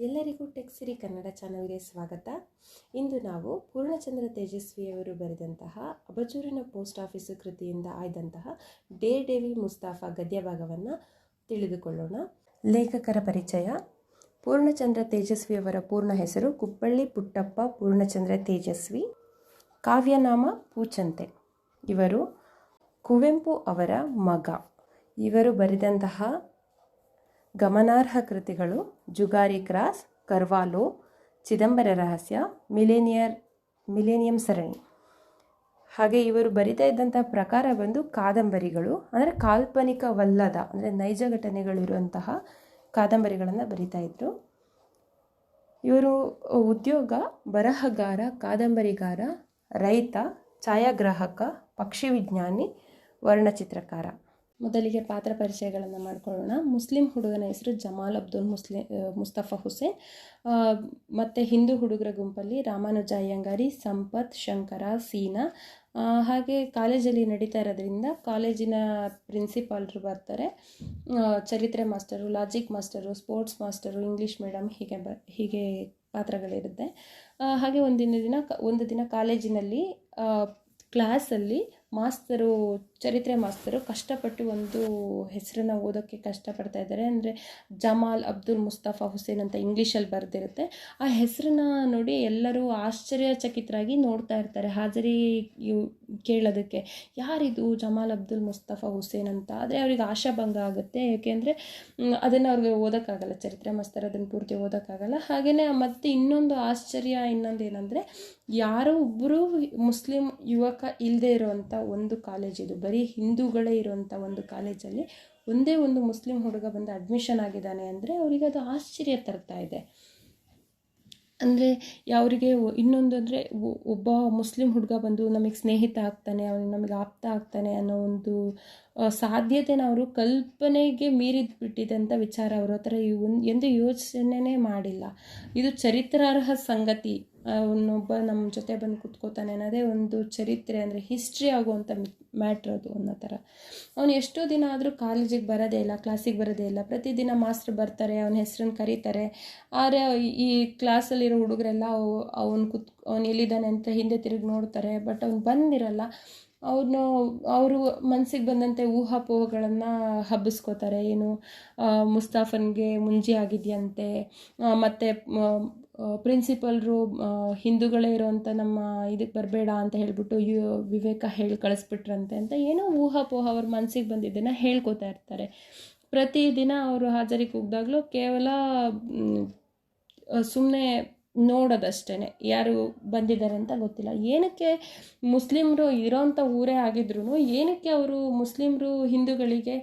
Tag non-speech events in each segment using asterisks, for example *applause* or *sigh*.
ಎಲ್ಲರಿಗೂ ಟೆಕ್ಸಿರಿ ಕನ್ನಡ ಚಾನಲ್ಗೆ ಸ್ವಾಗತ. ಇಂದು ನಾವು ಪೂರ್ಣಚಂದ್ರ ತೇಜಸ್ವಿಯವರು ಬರೆದಂತಹ ಅಬಜೂರಿನ ಪೋಸ್ಟ್ ಆಫೀಸು ಕೃತಿಯಿಂದ ಆಯ್ದಂತಹ ಡೇ ಡೇವಿ ಮುಸ್ತಾಫಾ ಗದ್ಯ ಭಾಗವನ್ನು ತಿಳಿದುಕೊಳ್ಳೋಣ. ಲೇಖಕರ ಪರಿಚಯ. ಪೂರ್ಣಚಂದ್ರ ತೇಜಸ್ವಿಯವರ ಪೂರ್ಣ ಹೆಸರು ಕುಪ್ಪಳ್ಳಿ ಪುಟ್ಟಪ್ಪ ಪೂರ್ಣಚಂದ್ರ ತೇಜಸ್ವಿ. ಕಾವ್ಯನಾಮ ಪೂಚಂತೆ. ಇವರು ಕುವೆಂಪು ಅವರ ಮಗ. ಇವರು ಬರೆದಂತಹ ಗಮನಾರ್ಹ ಕೃತಿಗಳು ಜುಗಾರಿ ಕ್ರಾಸ್, ಕರ್ವಾಲೋ, ಚಿದಂಬರ ರಹಸ್ಯ, ಮಿಲೇನಿಯರ್, ಮಿಲೇನಿಯಂ ಸರಣಿ. ಹಾಗೆ ಇವರು ಬರಿತಾ ಇದ್ದಂಥ ಪ್ರಕಾರ ಬಂದು ಕಾದಂಬರಿಗಳು, ಅಂದರೆ ಕಾಲ್ಪನಿಕವಲ್ಲದ, ಅಂದರೆ ನೈಜ ಘಟನೆಗಳಿರುವಂತಹ ಕಾದಂಬರಿಗಳನ್ನು ಬರಿತಾ ಇದ್ದರು ಇವರು ಉದ್ಯೋಗ, ಬರಹಗಾರ, ಕಾದಂಬರಿಗಾರ, ರೈತ, ಛಾಯಾಗ್ರಾಹಕ, ಪಕ್ಷಿ ವಿಜ್ಞಾನಿ, ವರ್ಣಚಿತ್ರಕಾರ. ಮೊದಲಿಗೆ ಪಾತ್ರ ಪರಿಚಯಗಳನ್ನು ಮಾಡ್ಕೊಳ್ಳೋಣ. ಮುಸ್ಲಿಂ ಹುಡುಗನ ಹೆಸರು ಜಮಾಲ್ ಅಬ್ದುಲ್ ಮುಸ್ಲಿ ಮುಸ್ತಫಾ ಹುಸೇನ್. ಮತ್ತು ಹಿಂದೂ ಹುಡುಗರ ಗುಂಪಲ್ಲಿ ರಾಮಾನುಜ ಅಯ್ಯಂಗಾರಿ, ಸಂಪತ್, ಶಂಕರ, ಸೀನಾ. ಹಾಗೆ ಕಾಲೇಜಲ್ಲಿ ನಡೀತಾ ಇರೋದ್ರಿಂದ ಕಾಲೇಜಿನ ಪ್ರಿನ್ಸಿಪಾಲ್ರು ಬರ್ತಾರೆ. ಚರಿತ್ರೆ master, logic master, sports master, English medium ಹೀಗೆ ಬ, ಹೀಗೆ ಪಾತ್ರಗಳಿರುತ್ತೆ. ಹಾಗೆ ಒಂದಿನ ದಿನ ಒಂದು ದಿನ ಕಾಲೇಜಿನಲ್ಲಿ ಕ್ಲಾಸಲ್ಲಿ ಮಾಸ್ತರು ಚರಿತ್ರೆ ಮಾಸ್ತರು ಕಷ್ಟಪಟ್ಟು ಒಂದು ಹೆಸರನ್ನು ಓದೋಕ್ಕೆ ಕಷ್ಟಪಡ್ತಾ ಇದ್ದಾರೆ. ಅಂದರೆ ಜಮಾಲ್ ಅಬ್ದುಲ್ ಮುಸ್ತಫಾ ಹುಸೇನ್ ಅಂತ ಇಂಗ್ಲೀಷಲ್ಲಿ ಬರೆದಿರುತ್ತೆ. ಆ ಹೆಸರನ್ನ ನೋಡಿ ಎಲ್ಲರೂ ಆಶ್ಚರ್ಯಚಕಿತರಾಗಿ ನೋಡ್ತಾ ಇರ್ತಾರೆ. ಹಾಜರಿ ಕೇಳೋದಕ್ಕೆ ಯಾರಿದು ಜಮಾಲ್ ಅಬ್ದುಲ್ ಮುಸ್ತಫಾ ಹುಸೇನ್ ಅಂತ? ಆದರೆ ಅವ್ರಿಗೆ ಆಶಾಭಂಗ ಆಗುತ್ತೆ. ಏಕೆಂದರೆ ಅದನ್ನು ಅವ್ರಿಗೆ ಓದೋಕ್ಕಾಗಲ್ಲ. ಚರಿತ್ರೆ ಮಾಸ್ತರ್ ಅದನ್ನು ಪೂರ್ತಿ ಓದೋಕ್ಕಾಗಲ್ಲ. ಹಾಗೆಯೇ ಮತ್ತು ಇನ್ನೊಂದು ಆಶ್ಚರ್ಯ, ಇನ್ನೊಂದು ಏನಂದರೆ, ಯಾರೋ ಒಬ್ಬರು ಮುಸ್ಲಿಂ ಯುವಕ ಇಲ್ಲದೆ ಇರುವಂಥ ಒಂದು ಕಾಲೇಜ್ ಇದು. ಬರೀ ಹಿಂದೂಗಳೇ ಇರುವಂಥ ಒಂದು ಕಾಲೇಜಲ್ಲಿ ಒಂದೇ ಒಂದು ಮುಸ್ಲಿಂ ಹುಡುಗ ಬಂದು ಅಡ್ಮಿಷನ್ ಆಗಿದ್ದಾನೆ ಅಂದರೆ ಅವರಿಗೆ ಅದು ಆಶ್ಚರ್ಯ ತರ್ತಾ ಇದೆ. ಅಂದರೆ ಅವರಿಗೆ ಇನ್ನೊಂದು ಅಂದರೆ ಒಬ್ಬ ಮುಸ್ಲಿಂ ಹುಡುಗ ಬಂದು ನಮಗೆ ಸ್ನೇಹಿತ ಆಗ್ತಾನೆ ಅವನು ನಮಗೆ ಆಪ್ತ ಆಗ್ತಾನೆ ಅನ್ನೋ ಒಂದು ಸಾಧ್ಯತೆನ ಅವರು ಕಲ್ಪನೆಗೆ ಮೀರಿದ್ ಅಂತ ವಿಚಾರ ಅವರು. ಆ ಥರ ಎಂದು ಯೋಚನೆನೇ ಮಾಡಿಲ್ಲ. ಇದು ಚರಿತ್ರಾರ್ಹ ಸಂಗತಿ. ಅವನೊಬ್ಬ ನಮ್ಮ ಜೊತೆ ಬಂದು ಕುತ್ಕೋತಾನೆ ಅನ್ನೋದೇ ಒಂದು ಚರಿತ್ರೆ ಅಂದರೆ ಹಿಸ್ಟ್ರಿ ಆಗುವಂಥ ಮ್ಯಾಟ್ರ್ ಅದು ಅನ್ನೋ ಥರ. ಅವನು ಎಷ್ಟೋ ದಿನ ಆದರೂ ಕಾಲೇಜಿಗೆ ಬರೋದೇ ಇಲ್ಲ ಕ್ಲಾಸಿಗೆ ಬರೋದೇ ಇಲ್ಲ. ಪ್ರತಿದಿನ ಮಾಸ್ಟ್ರ್ ಬರ್ತಾರೆ, ಅವನ ಹೆಸ್ರನ್ನ ಕರೀತಾರೆ. ಆದರೆ ಈ ಕ್ಲಾಸಲ್ಲಿರೋ ಹುಡುಗರೆಲ್ಲ ಅವನು ಕುತ್, ಅವನು ಎಲ್ಲಿದ್ದಾನೆ ಅಂತ ಹಿಂದೆ ತಿರುಗಿ ನೋಡ್ತಾರೆ. ಬಟ್ ಅವ್ನು ಬಂದಿರಲ್ಲ. ಅವನು ಅವರು ಮನಸ್ಸಿಗೆ ಬಂದಂತೆ ಊಹಾಪೋಹಗಳನ್ನು ಹಬ್ಬಿಸ್ಕೋತಾರೆ. ಏನು ಮುಸ್ತಾಫನ್ಗೆ ಮುಂಜಿ ಆಗಿದೆಯಂತೆ ಮತ್ತು ಪ್ರಿನ್ಸಿಪಲ್ರು ಹಿಂದೂಗಳೇ ಇರೋವಂಥ ನಮ್ಮ ಇದಕ್ಕೆ ಬರಬೇಡ ಅಂತ ಹೇಳಿಬಿಟ್ಟು ಯು, ವಿವೇಕ ಹೇಳಿ ಕಳಿಸ್ಬಿಟ್ರಂತೆ ಅಂತ ಏನೋ ಊಹಾಪೋಹ ಅವ್ರ ಮನಸ್ಸಿಗೆ ಬಂದಿದ್ದನ್ನು ಹೇಳ್ಕೊತಾ ಇರ್ತಾರೆ. ಪ್ರತಿದಿನ ಅವರು ಹಾಜರಿಗೆ ಹೋಗ್ದಾಗಲೂ ಕೇವಲ ಸುಮ್ಮನೆ ನೋಡೋದಷ್ಟೇ ಯಾರು ಬಂದಿದ್ದಾರೆ ಅಂತ ಗೊತ್ತಿಲ್ಲ. ಏನಕ್ಕೆ ಮುಸ್ಲಿಮರು ಇರೋಂಥ ಊರೇ ಆಗಿದ್ರು ಏನಕ್ಕೆ ಅವರು ಮುಸ್ಲಿಮರು ಹಿಂದೂಗಳಿಗೆ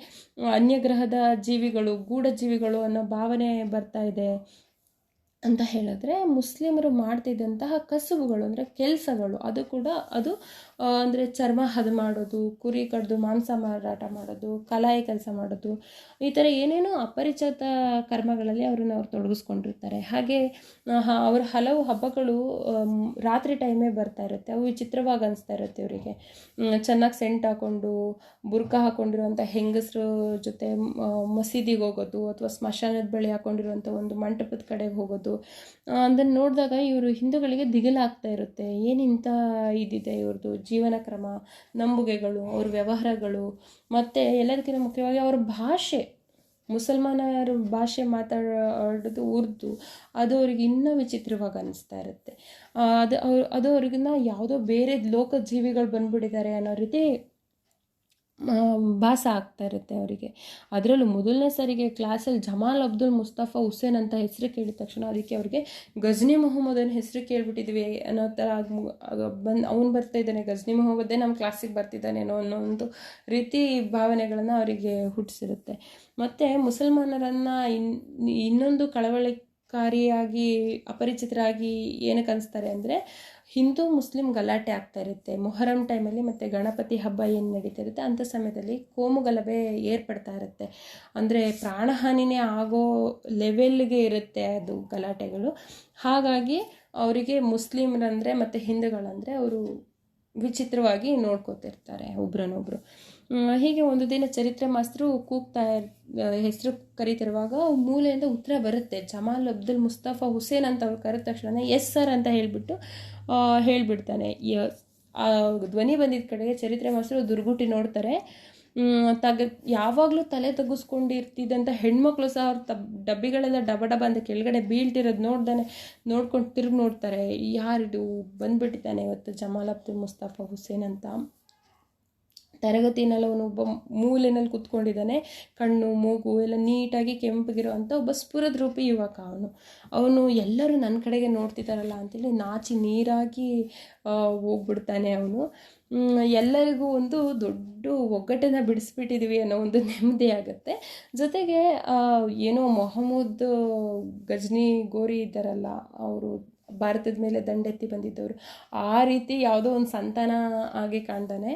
ಅನ್ಯಗ್ರಹದ ಜೀವಿಗಳು ಗೂಢ ಜೀವಿಗಳು ಅನ್ನೋ ಭಾವನೆ ಬರ್ತಾ ಇದೆ? ಅಂತ ಹೇಳಿದ್ರೆ ಮುಸ್ಲಿಮರು ಮಾಡ್ತಿದ್ದಂತಹ ಕಸುಬುಗಳು ಅಂದರೆ ಕೆಲಸಗಳು, ಅದು ಕೂಡ ಅದು ಅಂದರೆ ಚರ್ಮ ಹದ ಮಾಡೋದು, ಕುರಿ ಕಡ್ದು ಮಾಂಸ ಮಾರಾಟ ಮಾಡೋದು, ಕಲಾಯಿ ಕೆಲಸ ಮಾಡೋದು, ಈ ಥರ ಏನೇನೋ ಅಪರಿಚಿತ ಕರ್ಮಗಳಲ್ಲಿ ಅವ್ರನ್ನ ಅವ್ರು ತೊಡಗಿಸ್ಕೊಂಡಿರ್ತಾರೆ. ಹಾಗೆ ಅವ್ರ ಹಲವು ಹಬ್ಬಗಳು ರಾತ್ರಿ ಟೈಮೇ ಬರ್ತಾ ಇರುತ್ತೆ. ಅವು ವಿಚಿತ್ರವಾಗಿ ಅನಿಸ್ತಾ ಇರುತ್ತೆ ಅವರಿಗೆ ಚೆನ್ನಾಗಿ ಸೆಂಟ್ ಹಾಕ್ಕೊಂಡು ಬುರ್ಕ ಹಾಕ್ಕೊಂಡಿರುವಂಥ ಹೆಂಗಸರು ಜೊತೆ ಮಸೀದಿಗೆ ಹೋಗೋದು ಅಥವಾ ಸ್ಮಶಾನದ ಬಳಿ ಹಾಕ್ಕೊಂಡಿರುವಂಥ ಒಂದು ಮಂಟಪದ ಕಡೆಗೆ ಹೋಗೋದು ಅದನ್ನು ನೋಡಿದಾಗ ಇವರು ಹಿಂದೂಗಳಿಗೆ ದಿಗಿಲಾಗ್ತಾ ಇರುತ್ತೆ. ಏನಿಂತ ಇದಿದೆ ಇವ್ರದ್ದು ಜೀವನ ಕ್ರಮ, ನಂಬುಗೆಗಳು, ಅವ್ರ ವ್ಯವಹಾರಗಳು, ಮತ್ತು ಎಲ್ಲದಕ್ಕಿಂತ ಮುಖ್ಯವಾಗಿ ಅವ್ರ ಭಾಷೆ. ಮುಸಲ್ಮಾನರ ಭಾಷೆ ಮಾತಾಡೋದು ಉರ್ದು, ಅದು ಅವ್ರಿಗೆ ಇನ್ನೂ ವಿಚಿತ್ರವಾಗಿ ಅನ್ನಿಸ್ತಾ ಇರುತ್ತೆ. ಅದು ಅವ್ರು, ಅದು ಅವ್ರಿಗಿನ್ನ ಯಾವುದೋ ಬೇರೆ ಲೋಕ ಜೀವಿಗಳು ಬಂದ್ಬಿಟ್ಟಿದ್ದಾರೆ ಅನ್ನೋ ರೀತಿ ಭಾಸ ಆಗ್ತಾ ಇರುತ್ತೆ ಅವರಿಗೆ. ಅದರಲ್ಲೂ ಮೊದಲನೇ ಸಾರಿಗೆ ಕ್ಲಾಸಲ್ಲಿ ಜಮಾಲ್ ಅಬ್ದುಲ್ ಮುಸ್ತಫಾ ಹುಸೇನ್ ಅಂತ ಹೆಸರು ಕೇಳಿದ ತಕ್ಷಣ ಅದಕ್ಕೆ ಅವ್ರಿಗೆ ಗಜ್ನಿ ಅನ್ನ ಹೆಸರು ಕೇಳಿಬಿಟ್ಟಿದ್ವಿ. ಅನ್ನೋ ಥರ ಬಂದು, ಅವ್ನು ಬರ್ತಾ ಇದ್ದಾನೆ, ಗಜ್ನಿ ಮೊಹಮ್ಮದೇ ನಮ್ಮ ಕ್ಲಾಸಿಗೆ ಬರ್ತಿದ್ದಾನೆ ಅನ್ನೋ ಒಂದು ರೀತಿ ಭಾವನೆಗಳನ್ನು ಅವರಿಗೆ ಹುಟ್ಟಿಸಿರುತ್ತೆ ಮತ್ತು ಮುಸಲ್ಮಾನರನ್ನು ಇನ್, ಇನ್ನೊಂದು ಕಳವಳಕಾರಿಯಾಗಿ, ಅಪರಿಚಿತರಾಗಿ ಏನಕ್ಕೆ ಅನಿಸ್ತಾರೆ ಅಂದರೆ ಹಿಂದೂ ಮುಸ್ಲಿಂ ಗಲಾಟೆ ಆಗ್ತಾ ಇರುತ್ತೆ. ಮೊಹರಂ ಟೈಮಲ್ಲಿ ಮತ್ತು ಗಣಪತಿ ಹಬ್ಬ ಏನು ನಡೀತಾ ಇರುತ್ತೆ ಅಂಥ ಸಮಯದಲ್ಲಿ ಕೋಮು ಗಲಭೆ ಏರ್ಪಡ್ತಾ ಇರುತ್ತೆ. ಅಂದರೆ ಪ್ರಾಣಹಾನಿನೇ ಆಗೋ ಲೆವೆಲ್ಗೆ ಇರುತ್ತೆ ಅದು ಗಲಾಟೆಗಳು. ಹಾಗಾಗಿ ಅವರಿಗೆ ಮುಸ್ಲಿಮ್ರಂದರೆ ಮತ್ತು ಹಿಂದೂಗಳಂದರೆ ಅವರು ವಿಚಿತ್ರವಾಗಿ ನೋಡ್ಕೋತಿರ್ತಾರೆ ಒಬ್ರನ್ನೊಬ್ರು. ಹೀಗೆ ಒಂದು ದಿನ ಚರಿತ್ರೆ ಮಾಸ್ತರು ಕೂಗ್ತಾ ಹೆಸರು ಕರೀತಿರುವಾಗ ಮೂಲೆಯಿಂದ ಉತ್ತರ ಬರುತ್ತೆ. ಜಮಾಲ್ ಅಬ್ದುಲ್ ಮುಸ್ತಫಾ ಹುಸೇನ್ ಅಂತ ಅವ್ರು ಕರೆದ ತಕ್ಷಣ ಎಸ್ ಸರ್ ಅಂತ ಹೇಳಿಬಿಟ್ಟು ಹೇಳಿಬಿಡ್ತಾನೆ. ಧ್ವನಿ ಬಂದಿದ್ದ ಕಡೆಗೆ ಚರಿತ್ರೆ ಮಾಸ್ತರು ದುರ್ಗುಟಿ ನೋಡ್ತಾರೆ. ತಗ, ಯಾವಾಗಲೂ ತಲೆ ತಗ್ಗಿಸ್ಕೊಂಡಿರ್ತಿದ್ದಂಥ ಹೆಣ್ಮಕ್ಳು ಸಹ ಅವ್ರ ತಬ್, ಡಬ್ಬಿಗಳೆಲ್ಲ ಡಬ ಡಬ ಅಂತ ಕೆಳಗಡೆ ಬೀಳ್ತಿರೋದು ನೋಡ್ದಾನೆ. ನೋಡ್ಕೊಂಡು ತಿರುಗಿ ನೋಡ್ತಾರೆ. ಯಾರಿದು ಬಂದುಬಿಟ್ಟಿದ್ದಾನೆ ಇವತ್ತು ಜಮಾಲ್ ಅಬ್ದುಲ್ ಮುಸ್ತಫಾ ಹುಸೇನ್ ಅಂತ. ತರಗತಿನಲ್ಲಿ ಅವನು ಒಬ್ಬ ಮೂಲೆಯಲ್ಲಿ ಕೂತ್ಕೊಂಡಿದ್ದಾನೆ. ಕಣ್ಣು, ಮೂಗು ಎಲ್ಲ ನೀಟಾಗಿ ಕೆಂಪಗಿರೋ ಅಂಥ ಒಬ್ಬ ಸ್ಫುರದ್ರೂಪಿ ಯುವಕ ಅವನು. ಅವನು ಎಲ್ಲರೂ ನನ್ನ ಕಡೆಗೆ ನೋಡ್ತಿದ್ದಾರಲ್ಲ ಅಂತೇಳಿ ನಾಚಿ ನೀರಾಗಿ ಹೋಗ್ಬಿಡ್ತಾನೆ ಅವನು. ಎಲ್ಲರಿಗೂ ಒಂದು ದೊಡ್ಡ ಒಗ್ಗಟ್ಟನ್ನು ಬಿಡಿಸ್ಬಿಟ್ಟಿದ್ವಿ ಅನ್ನೋ ಒಂದು ನೆಮ್ಮದಿ ಆಗುತ್ತೆ. ಜೊತೆಗೆ ಏನೋ ಮೊಹಮ್ಮದ್ ಗಜ್ನಿ ಗೋರಿ ಇದ್ದಾರಲ್ಲ, ಅವರು ಭಾರತದ ಮೇಲೆ ದಂಡೆತ್ತಿ ಬಂದಿದ್ದವರು. ಆ ರೀತಿ ಯಾವುದೋ ಒಂದು ಸಂತಾನ ಆಗಿ ಕಾಣ್ತಾನೆ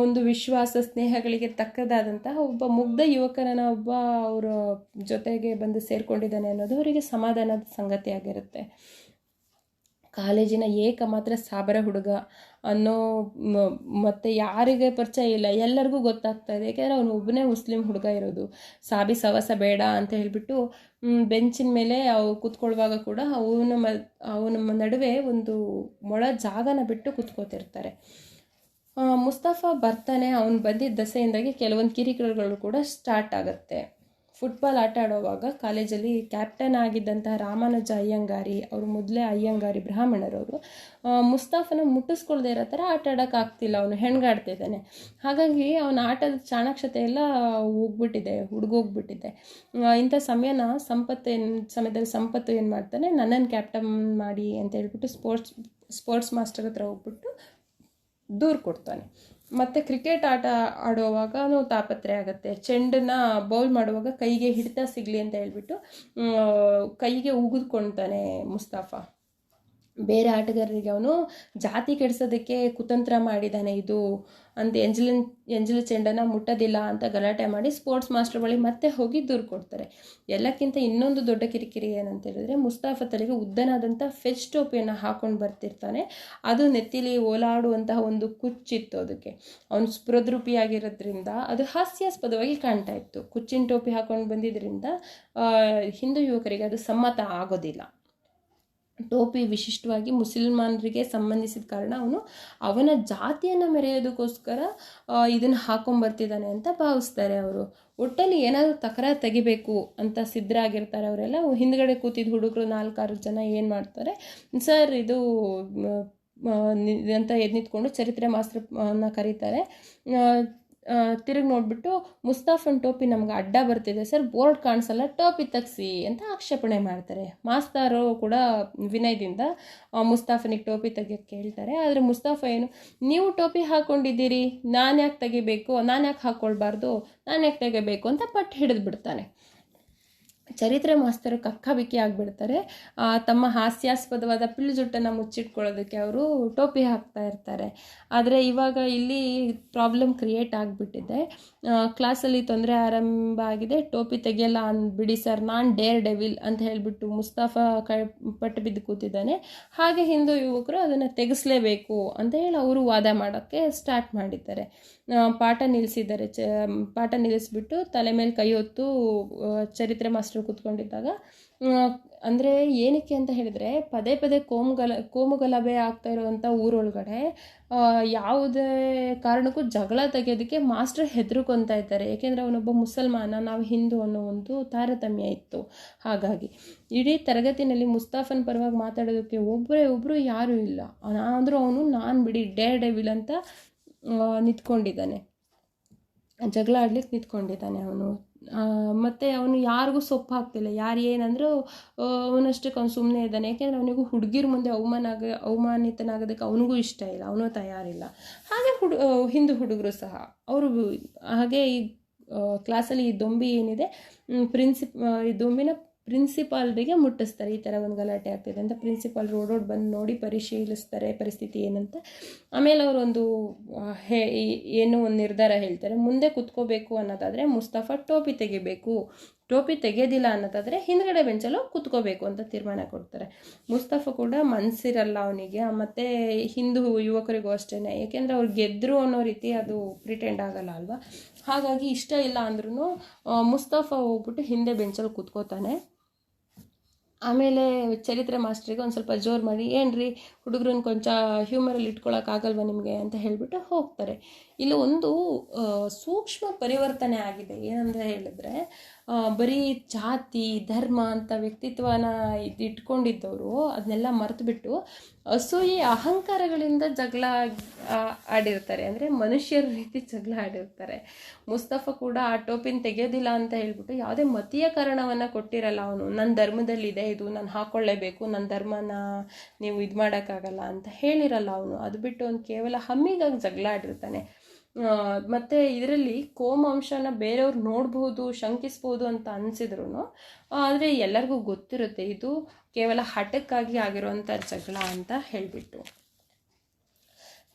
ಒಂದು ವಿಶ್ವಾಸ, ಸ್ನೇಹಗಳಿಗೆ ತಕ್ಕದಾದಂತಹ ಒಬ್ಬ ಮುಗ್ಧ ಯುವಕರನ್ನ ಒಬ್ಬ ಅವರ ಜೊತೆಗೆ ಬಂದು ಸೇರ್ಕೊಂಡಿದ್ದಾನೆ ಅನ್ನೋದು ಅವರಿಗೆ ಸಮಾಧಾನದ ಸಂಗತಿಯಾಗಿರುತ್ತೆ. ಕಾಲೇಜಿನ ಏಕ ಮಾತ್ರ ಸಾಬರ ಹುಡುಗ ಅನ್ನೋ ಮತ್ತೆ ಯಾರಿಗೆ ಪರಿಚಯ ಇಲ್ಲ. ಎಲ್ಲರಿಗೂ ಗೊತ್ತಾಗ್ತಾ ಇದೆ. ಯಾಕೆಂದರೆ ಅವನು ಒಬ್ಬನೇ ಮುಸ್ಲಿಂ ಹುಡುಗ ಇರೋದು. ಸಾಬಿ ಸವಸ ಬೇಡ ಅಂತ ಹೇಳಿಬಿಟ್ಟು ಬೆಂಚಿನ ಮೇಲೆ ಅವು ಕೂತ್ಕೊಳ್ಳುವಾಗ ಕೂಡ ಅವನ ಮ, ಅವನ ನಡುವೆ ಒಂದು ಮೊಳ ಜಾಗನ ಬಿಟ್ಟು ಕೂತ್ಕೋತಿರ್ತಾರೆ. ಮುಸ್ತಫಾ ಬರ್ತಾನೆ. ಅವನು ಬಂದಿದ್ದ ದಸೆಯಿಂದಾಗಿ ಕೆಲವೊಂದು ಕಿರಿಕಿರಿಗಳು ಕೂಡ ಸ್ಟಾರ್ಟ್ ಆಗುತ್ತೆ. ಫುಟ್ಬಾಲ್ ಆಟ ಆಡುವಾಗ ಕಾಲೇಜಲ್ಲಿ ಕ್ಯಾಪ್ಟನ್ ಆಗಿದ್ದಂತಹ ರಾಮಾನುಜ ಅಯ್ಯಂಗಾರಿ, ಅವರು ಮೊದಲೇ ಅಯ್ಯಂಗಾರಿ ಬ್ರಾಹ್ಮಣರವರು ಮುಸ್ತಾಫನ ಮುಟ್ಟಿಸ್ಕೊಳ್ದೇ ಇರೋ ಥರ ಆಟ ಆಡೋಕ್ಕಾಗ್ತಿಲ್ಲ ಅವನು ಹೆಣ್ಗಾಡ್ತಿದ್ದಾನೆ ಹಾಗಾಗಿ ಅವನ ಆಟದ ಚಾಣಾಕ್ಷತೆ ಎಲ್ಲ ಹೋಗ್ಬಿಟ್ಟಿದೆ, ಹುಡುಗೋಗ್ಬಿಟ್ಟಿದೆ. ಇಂಥ ಸಮಯನ ಸಂಪತ್ತು ಏನು, ಸಮಯದಲ್ಲಿ ಸಂಪತ್ತು ಏನು ಮಾಡ್ತಾನೆ ನನ್ನನ್ನು ಕ್ಯಾಪ್ಟನ್ ಮಾಡಿ ಅಂತ ಹೇಳ್ಬಿಟ್ಟು ಸ್ಪೋರ್ಟ್ಸ್ ಸ್ಪೋರ್ಟ್ಸ್ ಮಾಸ್ಟರ್ ಹತ್ರ ಹೋಗ್ಬಿಟ್ಟು ದೂರು ಕೊಡ್ತಾನೆ. ಮತ್ತು ಕ್ರಿಕೆಟ್ ಆಟ ಆಡುವಾಗನೂ ತಾಪತ್ರೆ ಆಗುತ್ತೆ. ಚೆಂಡನ್ನ ಬೌಲ್ ಮಾಡುವಾಗ ಕೈಗೆ ಹಿಡಿತ ಸಿಗಲಿ ಅಂತ ಹೇಳ್ಬಿಟ್ಟು ಕೈಗೆ ಉಗಿದ್ಕೊಳ್ತಾನೆ ಮುಸ್ತಾಫಾ. ಬೇರೆ ಆಟಗಾರರಿಗೆ ಅವನು ಜಾತಿ ಕೆಡಿಸೋದಕ್ಕೆ ಕುತಂತ್ರ ಮಾಡಿದ್ದಾನೆ ಇದು ಅಂತ ಎಂಜಲಿನ್, ಎಂಜಲು ಚೆಂಡನ ಮುಟ್ಟೋದಿಲ್ಲ ಅಂತ ಗಲಾಟೆ ಮಾಡಿ ಸ್ಪೋರ್ಟ್ಸ್ ಮಾಸ್ಟರ್ ಬಳಿ ಮತ್ತೆ ಹೋಗಿ ದೂರು ಕೊಡ್ತಾರೆ. ಎಲ್ಲಕ್ಕಿಂತ ಇನ್ನೊಂದು ದೊಡ್ಡ ಕಿರಿಕಿರಿ ಏನಂತ ಹೇಳಿದ್ರೆ ಮುಸ್ತಾಫ ತಲೆಗೆ ಉದ್ದನಾದಂಥ ಫೆಚ್ ಟೋಪಿಯನ್ನು ಹಾಕೊಂಡು ಬರ್ತಿರ್ತಾನೆ. ಅದು ನೆತ್ತಿಲಿ ಓಲಾಡುವಂತಹ ಒಂದು ಕುಚ್ಚಿತ್ತು ಅದಕ್ಕೆ. ಅವನು ಸ್ಪೃದ್ರೂಪಿಯಾಗಿರೋದ್ರಿಂದ ಅದು ಹಾಸ್ಯಾಸ್ಪದವಾಗಿ ಕಾಣ್ತಾ ಇತ್ತು. ಕುಚ್ಚಿನ ಟೋಪಿ ಹಾಕೊಂಡು ಬಂದಿದ್ದರಿಂದ ಹಿಂದೂ ಯುವಕರಿಗೆ ಅದು ಸಮ್ಮತ ಆಗೋದಿಲ್ಲ. ಟೋಪಿ ವಿಶಿಷ್ಟವಾಗಿ ಮುಸಲ್ಮಾನರಿಗೆ ಸಂಬಂಧಿಸಿದ ಕಾರಣ ಅವನು ಅವನ ಜಾತಿಯನ್ನು ಮೆರೆಯೋದಕ್ಕೋಸ್ಕರ ಇದನ್ನು ಹಾಕೊಂಬರ್ತಿದ್ದಾನೆ ಅಂತ ಭಾವಿಸ್ತಾರೆ ಅವರು. ಒಟ್ಟಲ್ಲಿ ಏನಾದರೂ ತಕರಾರು ತೆಗಿಬೇಕು ಅಂತ ಸಿದ್ಧರಾಗಿರ್ತಾರೆ ಅವರೆಲ್ಲ. ಹಿಂದ್ಗಡೆ ಕೂತಿದ್ದ ಹುಡುಗರು ನಾಲ್ಕಾರು ಜನ ಏನು ಮಾಡ್ತಾರೆ? ಸರ್, ಇದು ಅಂತ ಎದ್ದು ನಿಂತ್ಕೊಂಡು ಚರಿತ್ರೆ ಮಾಸ್ತ್ರನ ಕರೀತಾರೆ. ತಿರುಗಿ ನೋಡಿಬಿಟ್ಟು ಮುಸ್ತಾಫನ್ ಟೋಪಿ ನಮ್ಗೆ ಅಡ್ಡ ಬರ್ತಿದೆ. ಸರ್, ಬೋರ್ಡ್ ಕಾಣಿಸಲ್ಲ, ಟೋಪಿ ತಗ್ಸಿ ಅಂತ ಆಕ್ಷೇಪಣೆ ಮಾಡ್ತಾರೆ. ಮಾಸ್ತಾರು ಕೂಡ ವಿನಯದಿಂದ ಮುಸ್ತಾಫನಿಗೆ ಟೋಪಿ ತೆಗಿಯೋಕ್ಕೆ ಹೇಳ್ತಾರೆ ಆದರೆ ಮುಸ್ತಾಫ ಏನು, ನೀವು ಟೋಪಿ ಹಾಕ್ಕೊಂಡಿದ್ದೀರಿ ನಾನು ಯಾಕೆ ತೆಗಿಬೇಕು ನಾನು ಯಾಕೆ ಹಾಕ್ಕೊಳ್ಬಾರ್ದು ನಾನು ಯಾಕೆ ತೆಗಿಬೇಕು ಅಂತ ಪಟ್ಟು ಹಿಡಿದು ಬಿಡ್ತಾನೆ. ಚರಿತ್ರೆ ಮಾಸ್ತರು ಕಕ್ಕಾಬಿಕ್ಕಿ ಆಗಿಬಿಡ್ತಾರೆ. ತಮ್ಮ ಹಾಸ್ಯಾಸ್ಪದವಾದ ಪಿಳ್ಳುಜುಟ್ಟನ್ನು ಮುಚ್ಚಿಟ್ಕೊಳ್ಳೋದಕ್ಕೆ ಅವರು ಟೋಪಿ ಹಾಕ್ತಾ ಇರ್ತಾರೆ. ಆದರೆ ಇವಾಗ ಇಲ್ಲಿ ಪ್ರಾಬ್ಲಮ್ ಕ್ರಿಯೇಟ್ ಆಗಿಬಿಟ್ಟಿದೆ. ಕ್ಲಾಸಲ್ಲಿ ತೊಂದರೆ ಆರಂಭ ಆಗಿದೆ. ಟೋಪಿ ತೆಗೆಯಲ್ಲ ಅಂದ್ಬಿಡಿ ಸರ್, ನಾನು ಡೇರ್ ಡೆವಿಲ್ ಅಂತ ಹೇಳಿಬಿಟ್ಟು ಮುಸ್ತಾಫಾ ಕ ಪಟ್ಟು ಬಿದ್ದು ಕೂತಿದ್ದಾನೆ. ಹಾಗೆ ಹಿಂದೂ ಯುವಕರು ಅದನ್ನು ತೆಗೆಸಲೇಬೇಕು ಅಂತ ಹೇಳಿ ಅವರು ವಾದ ಮಾಡೋಕ್ಕೆ ಸ್ಟಾರ್ಟ್ ಮಾಡಿದ್ದಾರೆ. ಪಾಠ ನಿಲ್ಲಿಸಿದ್ದಾರೆ ಚ, ಪಾಠ ನಿಲ್ಲಿಸ್ಬಿಟ್ಟು ತಲೆ ಮೇಲೆ ಕೈ ಹೊತ್ತು ಚರಿತ್ರೆ ಮಾಸ್ಟರ್ ಕೂತ್ಕೊಂಡಿದ್ದಾಗ ಅಂದರೆ ಏನಕ್ಕೆ ಅಂತ ಹೇಳಿದರೆ, ಪದೇ ಪದೇ ಕೋಮುಗಲ, ಕೋಮುಗಲಭೆ ಆಗ್ತಾ ಇರುವಂಥ ಊರೊಳಗಡೆ ಯಾವುದೇ ಕಾರಣಕ್ಕೂ ಜಗಳ ತೆಗೆಯೋದಕ್ಕೆ ಮಾಸ್ಟರ್ ಹೆದರ್ಕೊತಾ ಇದ್ದಾರೆ. ಏಕೆಂದರೆ ಅವನೊಬ್ಬ ಮುಸಲ್ಮಾನ, ನಾವು ಹಿಂದೂ ಅನ್ನೋ ಒಂದು ತಾರತಮ್ಯ ಇತ್ತು. ಹಾಗಾಗಿ ಇಡೀ ತರಗತಿನಲ್ಲಿ ಮುಸ್ತಾಫನ್ ಪರವಾಗಿ ಮಾತಾಡೋದಕ್ಕೆ ಒಬ್ಬರೇ ಒಬ್ಬರು ಯಾರೂ ಇಲ್ಲ. ಆದರೂ ಅವನು ನಾನು ಬಿಡಿ, ಡೇರ್ ಡೆವಿಲ್ ಅಂತ ನಿಂತ್ಕೊಂಡಿದ್ದಾನೆ. ಜಗಳ ಆಡ್ಲಿಕ್ಕೆ ನಿಂತ್ಕೊಂಡಿದ್ದಾನೆ ಅವನು. ಮತ್ತು ಅವನು ಯಾರಿಗೂ ಸೊಪ್ಪು ಹಾಕ್ತಿಲ್ಲ ಯಾರು ಏನಂದರೂ ಅವನಷ್ಟಕ್ಕೆ ಅವ್ನು ಸುಮ್ಮನೆ ಇದ್ದಾನೆ. ಯಾಕೆಂದರೆ ಅವನಿಗೂ ಹುಡುಗಿರ ಮುಂದೆ ಅವಮಾನ ಆಗ, ಅವಮಾನಿತನಾಗೋದಕ್ಕೆ ಅವನಿಗೂ ಇಷ್ಟ ಇಲ್ಲ. ಅವನು ತಯಾರಿಲ್ಲ. ಹಾಗೆ ಹುಡು ಹಿಂದೂ ಹುಡುಗರು ಸಹ. ಅವರು ಹಾಗೆ ಈ ಕ್ಲಾಸಲ್ಲಿ ಈ ದೊಂಬಿ ಏನಿದೆ ಪ್ರಿನ್ಸಿಪ್ ಈ ದೊಂಬಿನ ಪ್ರಿನ್ಸಿಪಾಲ್ರಿಗೆ ಮುಟ್ಟಿಸ್ತಾರೆ. ಈ ಥರ ಒಂದು ಗಲಾಟೆ ಆಗ್ತಿದೆ ಅಂತ ಪ್ರಿನ್ಸಿಪಾಲ್ ರೋಡೋಡ್ ರೋಡ್ ಬಂದು ನೋಡಿ ಪರಿಶೀಲಿಸ್ತಾರೆ ಪರಿಸ್ಥಿತಿ ಏನಂತ. ಆಮೇಲೆ ಅವರೊಂದು ಹೇ ಏನು ಏನೋ ಒಂದು ನಿರ್ಧಾರ ಹೇಳ್ತಾರೆ. ಮುಂದೆ ಕುತ್ಕೋಬೇಕು ಅನ್ನೋದಾದರೆ ಮುಸ್ತಫಾ ಟೋಪಿ ತೆಗಿಬೇಕು. ಟೋಪಿ ತೆಗೆಯೋದಿಲ್ಲ ಅನ್ನೋದಾದರೆ ಹಿಂದ್ಗಡೆ ಬೆಂಚಲ್ಲೂ ಕೂತ್ಕೋಬೇಕು ಅಂತ ತೀರ್ಮಾನ ಕೊಡ್ತಾರೆ. ಮುಸ್ತಫಾ ಕೂಡ ಮನಸ್ಸಿರಲ್ಲ ಅವನಿಗೆ. ಮತ್ತು ಹಿಂದೂ ಯುವಕರಿಗೂ ಅಷ್ಟೇ ಏಕೆಂದರೆ ಅವ್ರು ಗೆದ್ದರು ಅನ್ನೋ ರೀತಿ ಅದು ಪ್ರಿಟೆಂಡ್ ಆಗಲ್ಲ ಅಲ್ವಾ? ಹಾಗಾಗಿ ಇಷ್ಟ ಇಲ್ಲ ಅಂದ್ರೂ ಮುಸ್ತಫಾ ಹೋಗ್ಬಿಟ್ಟು ಹಿಂದೆ ಬೆಂಚಲ್ಲಿ ಕೂತ್ಕೋತಾನೆ. ಆಮೇಲೆ ಚರಿತ್ರೆ ಮಾಸ್ಟ್ರಿಗೆ ಒಂದು ಸ್ವಲ್ಪ ಜೋರು ಮಾಡಿ ಏನ್ರಿ ಹುಡುಗರನ್ನ ಕೊಂಚ ಹ್ಯೂಮರಲ್ಲಿ ಇಟ್ಕೊಳ್ಳೋಕ್ಕಾಗಲ್ವ ನಿಮಗೆ ಅಂತ ಹೇಳಿಬಿಟ್ಟು ಹೋಗ್ತಾರೆ. ಇಲ್ಲಿ ಒಂದು ಸೂಕ್ಷ್ಮ ಪರಿವರ್ತನೆ ಆಗಿದೆ. ಏನಂತ ಹೇಳಿದ್ರೆ ಬರೀ ಜಾತಿ, ಧರ್ಮ ಅಂತ ವ್ಯಕ್ತಿತ್ವನ ಇದು ಇಟ್ಕೊಂಡಿದ್ದವರು ಅದನ್ನೆಲ್ಲ ಮರೆತುಬಿಟ್ಟು ಅಸೂಯಿ, ಅಹಂಕಾರಗಳಿಂದ ಜಗಳ ಆಡಿರ್ತಾರೆ. ಅಂದರೆ ಮನುಷ್ಯರ ರೀತಿ ಜಗಳ ಆಡಿರ್ತಾರೆ. ಮುಸ್ತಫ ಕೂಡ ಆ ಟೋಪಿನ ತೆಗೆಯೋದಿಲ್ಲ ಅಂತ ಹೇಳ್ಬಿಟ್ಟು ಯಾವುದೇ ಮತೀಯ ಕಾರಣವನ್ನು ಕೊಟ್ಟಿರಲ್ಲ ಅವನು. ನನ್ನ ಧರ್ಮದಲ್ಲಿದೆ ಇದು, ನಾನು ಹಾಕ್ಕೊಳ್ಳೇಬೇಕು ನನ್ನ ಧರ್ಮನ ನೀವು ಇದು ಮಾಡೋಕ್ಕಾಗಲ್ಲ. ಅಂತ ಹೇಳಿರಲ್ಲ ಅವನು. ಅದು ಬಿಟ್ಟು ಅವ್ನು ಕೇವಲ ಹಮ್ಮಿಗಾಗಿ ಜಗಳ ಆಡಿರ್ತಾನೆ. ಮತ್ತು ಇದರಲ್ಲಿ ಇದರಲ್ಲಿ ಕೋಮಾಂಶನ ಬೇರೆಯವ್ರು ನೋಡ್ಬೋದು, ಶಂಕಿಸ್ಬೋದು ಅಂತ ಅನಿಸಿದ್ರು ಆದರೆ ಎಲ್ಲರಿಗೂ ಗೊತ್ತಿರುತ್ತೆ, ಇದು ಕೇವಲ ಹಠಕ್ಕಾಗಿ ಆಗಿರುವಂಥ ಜಗಳ ಅಂತ ಹೇಳಿಬಿಟ್ಟು.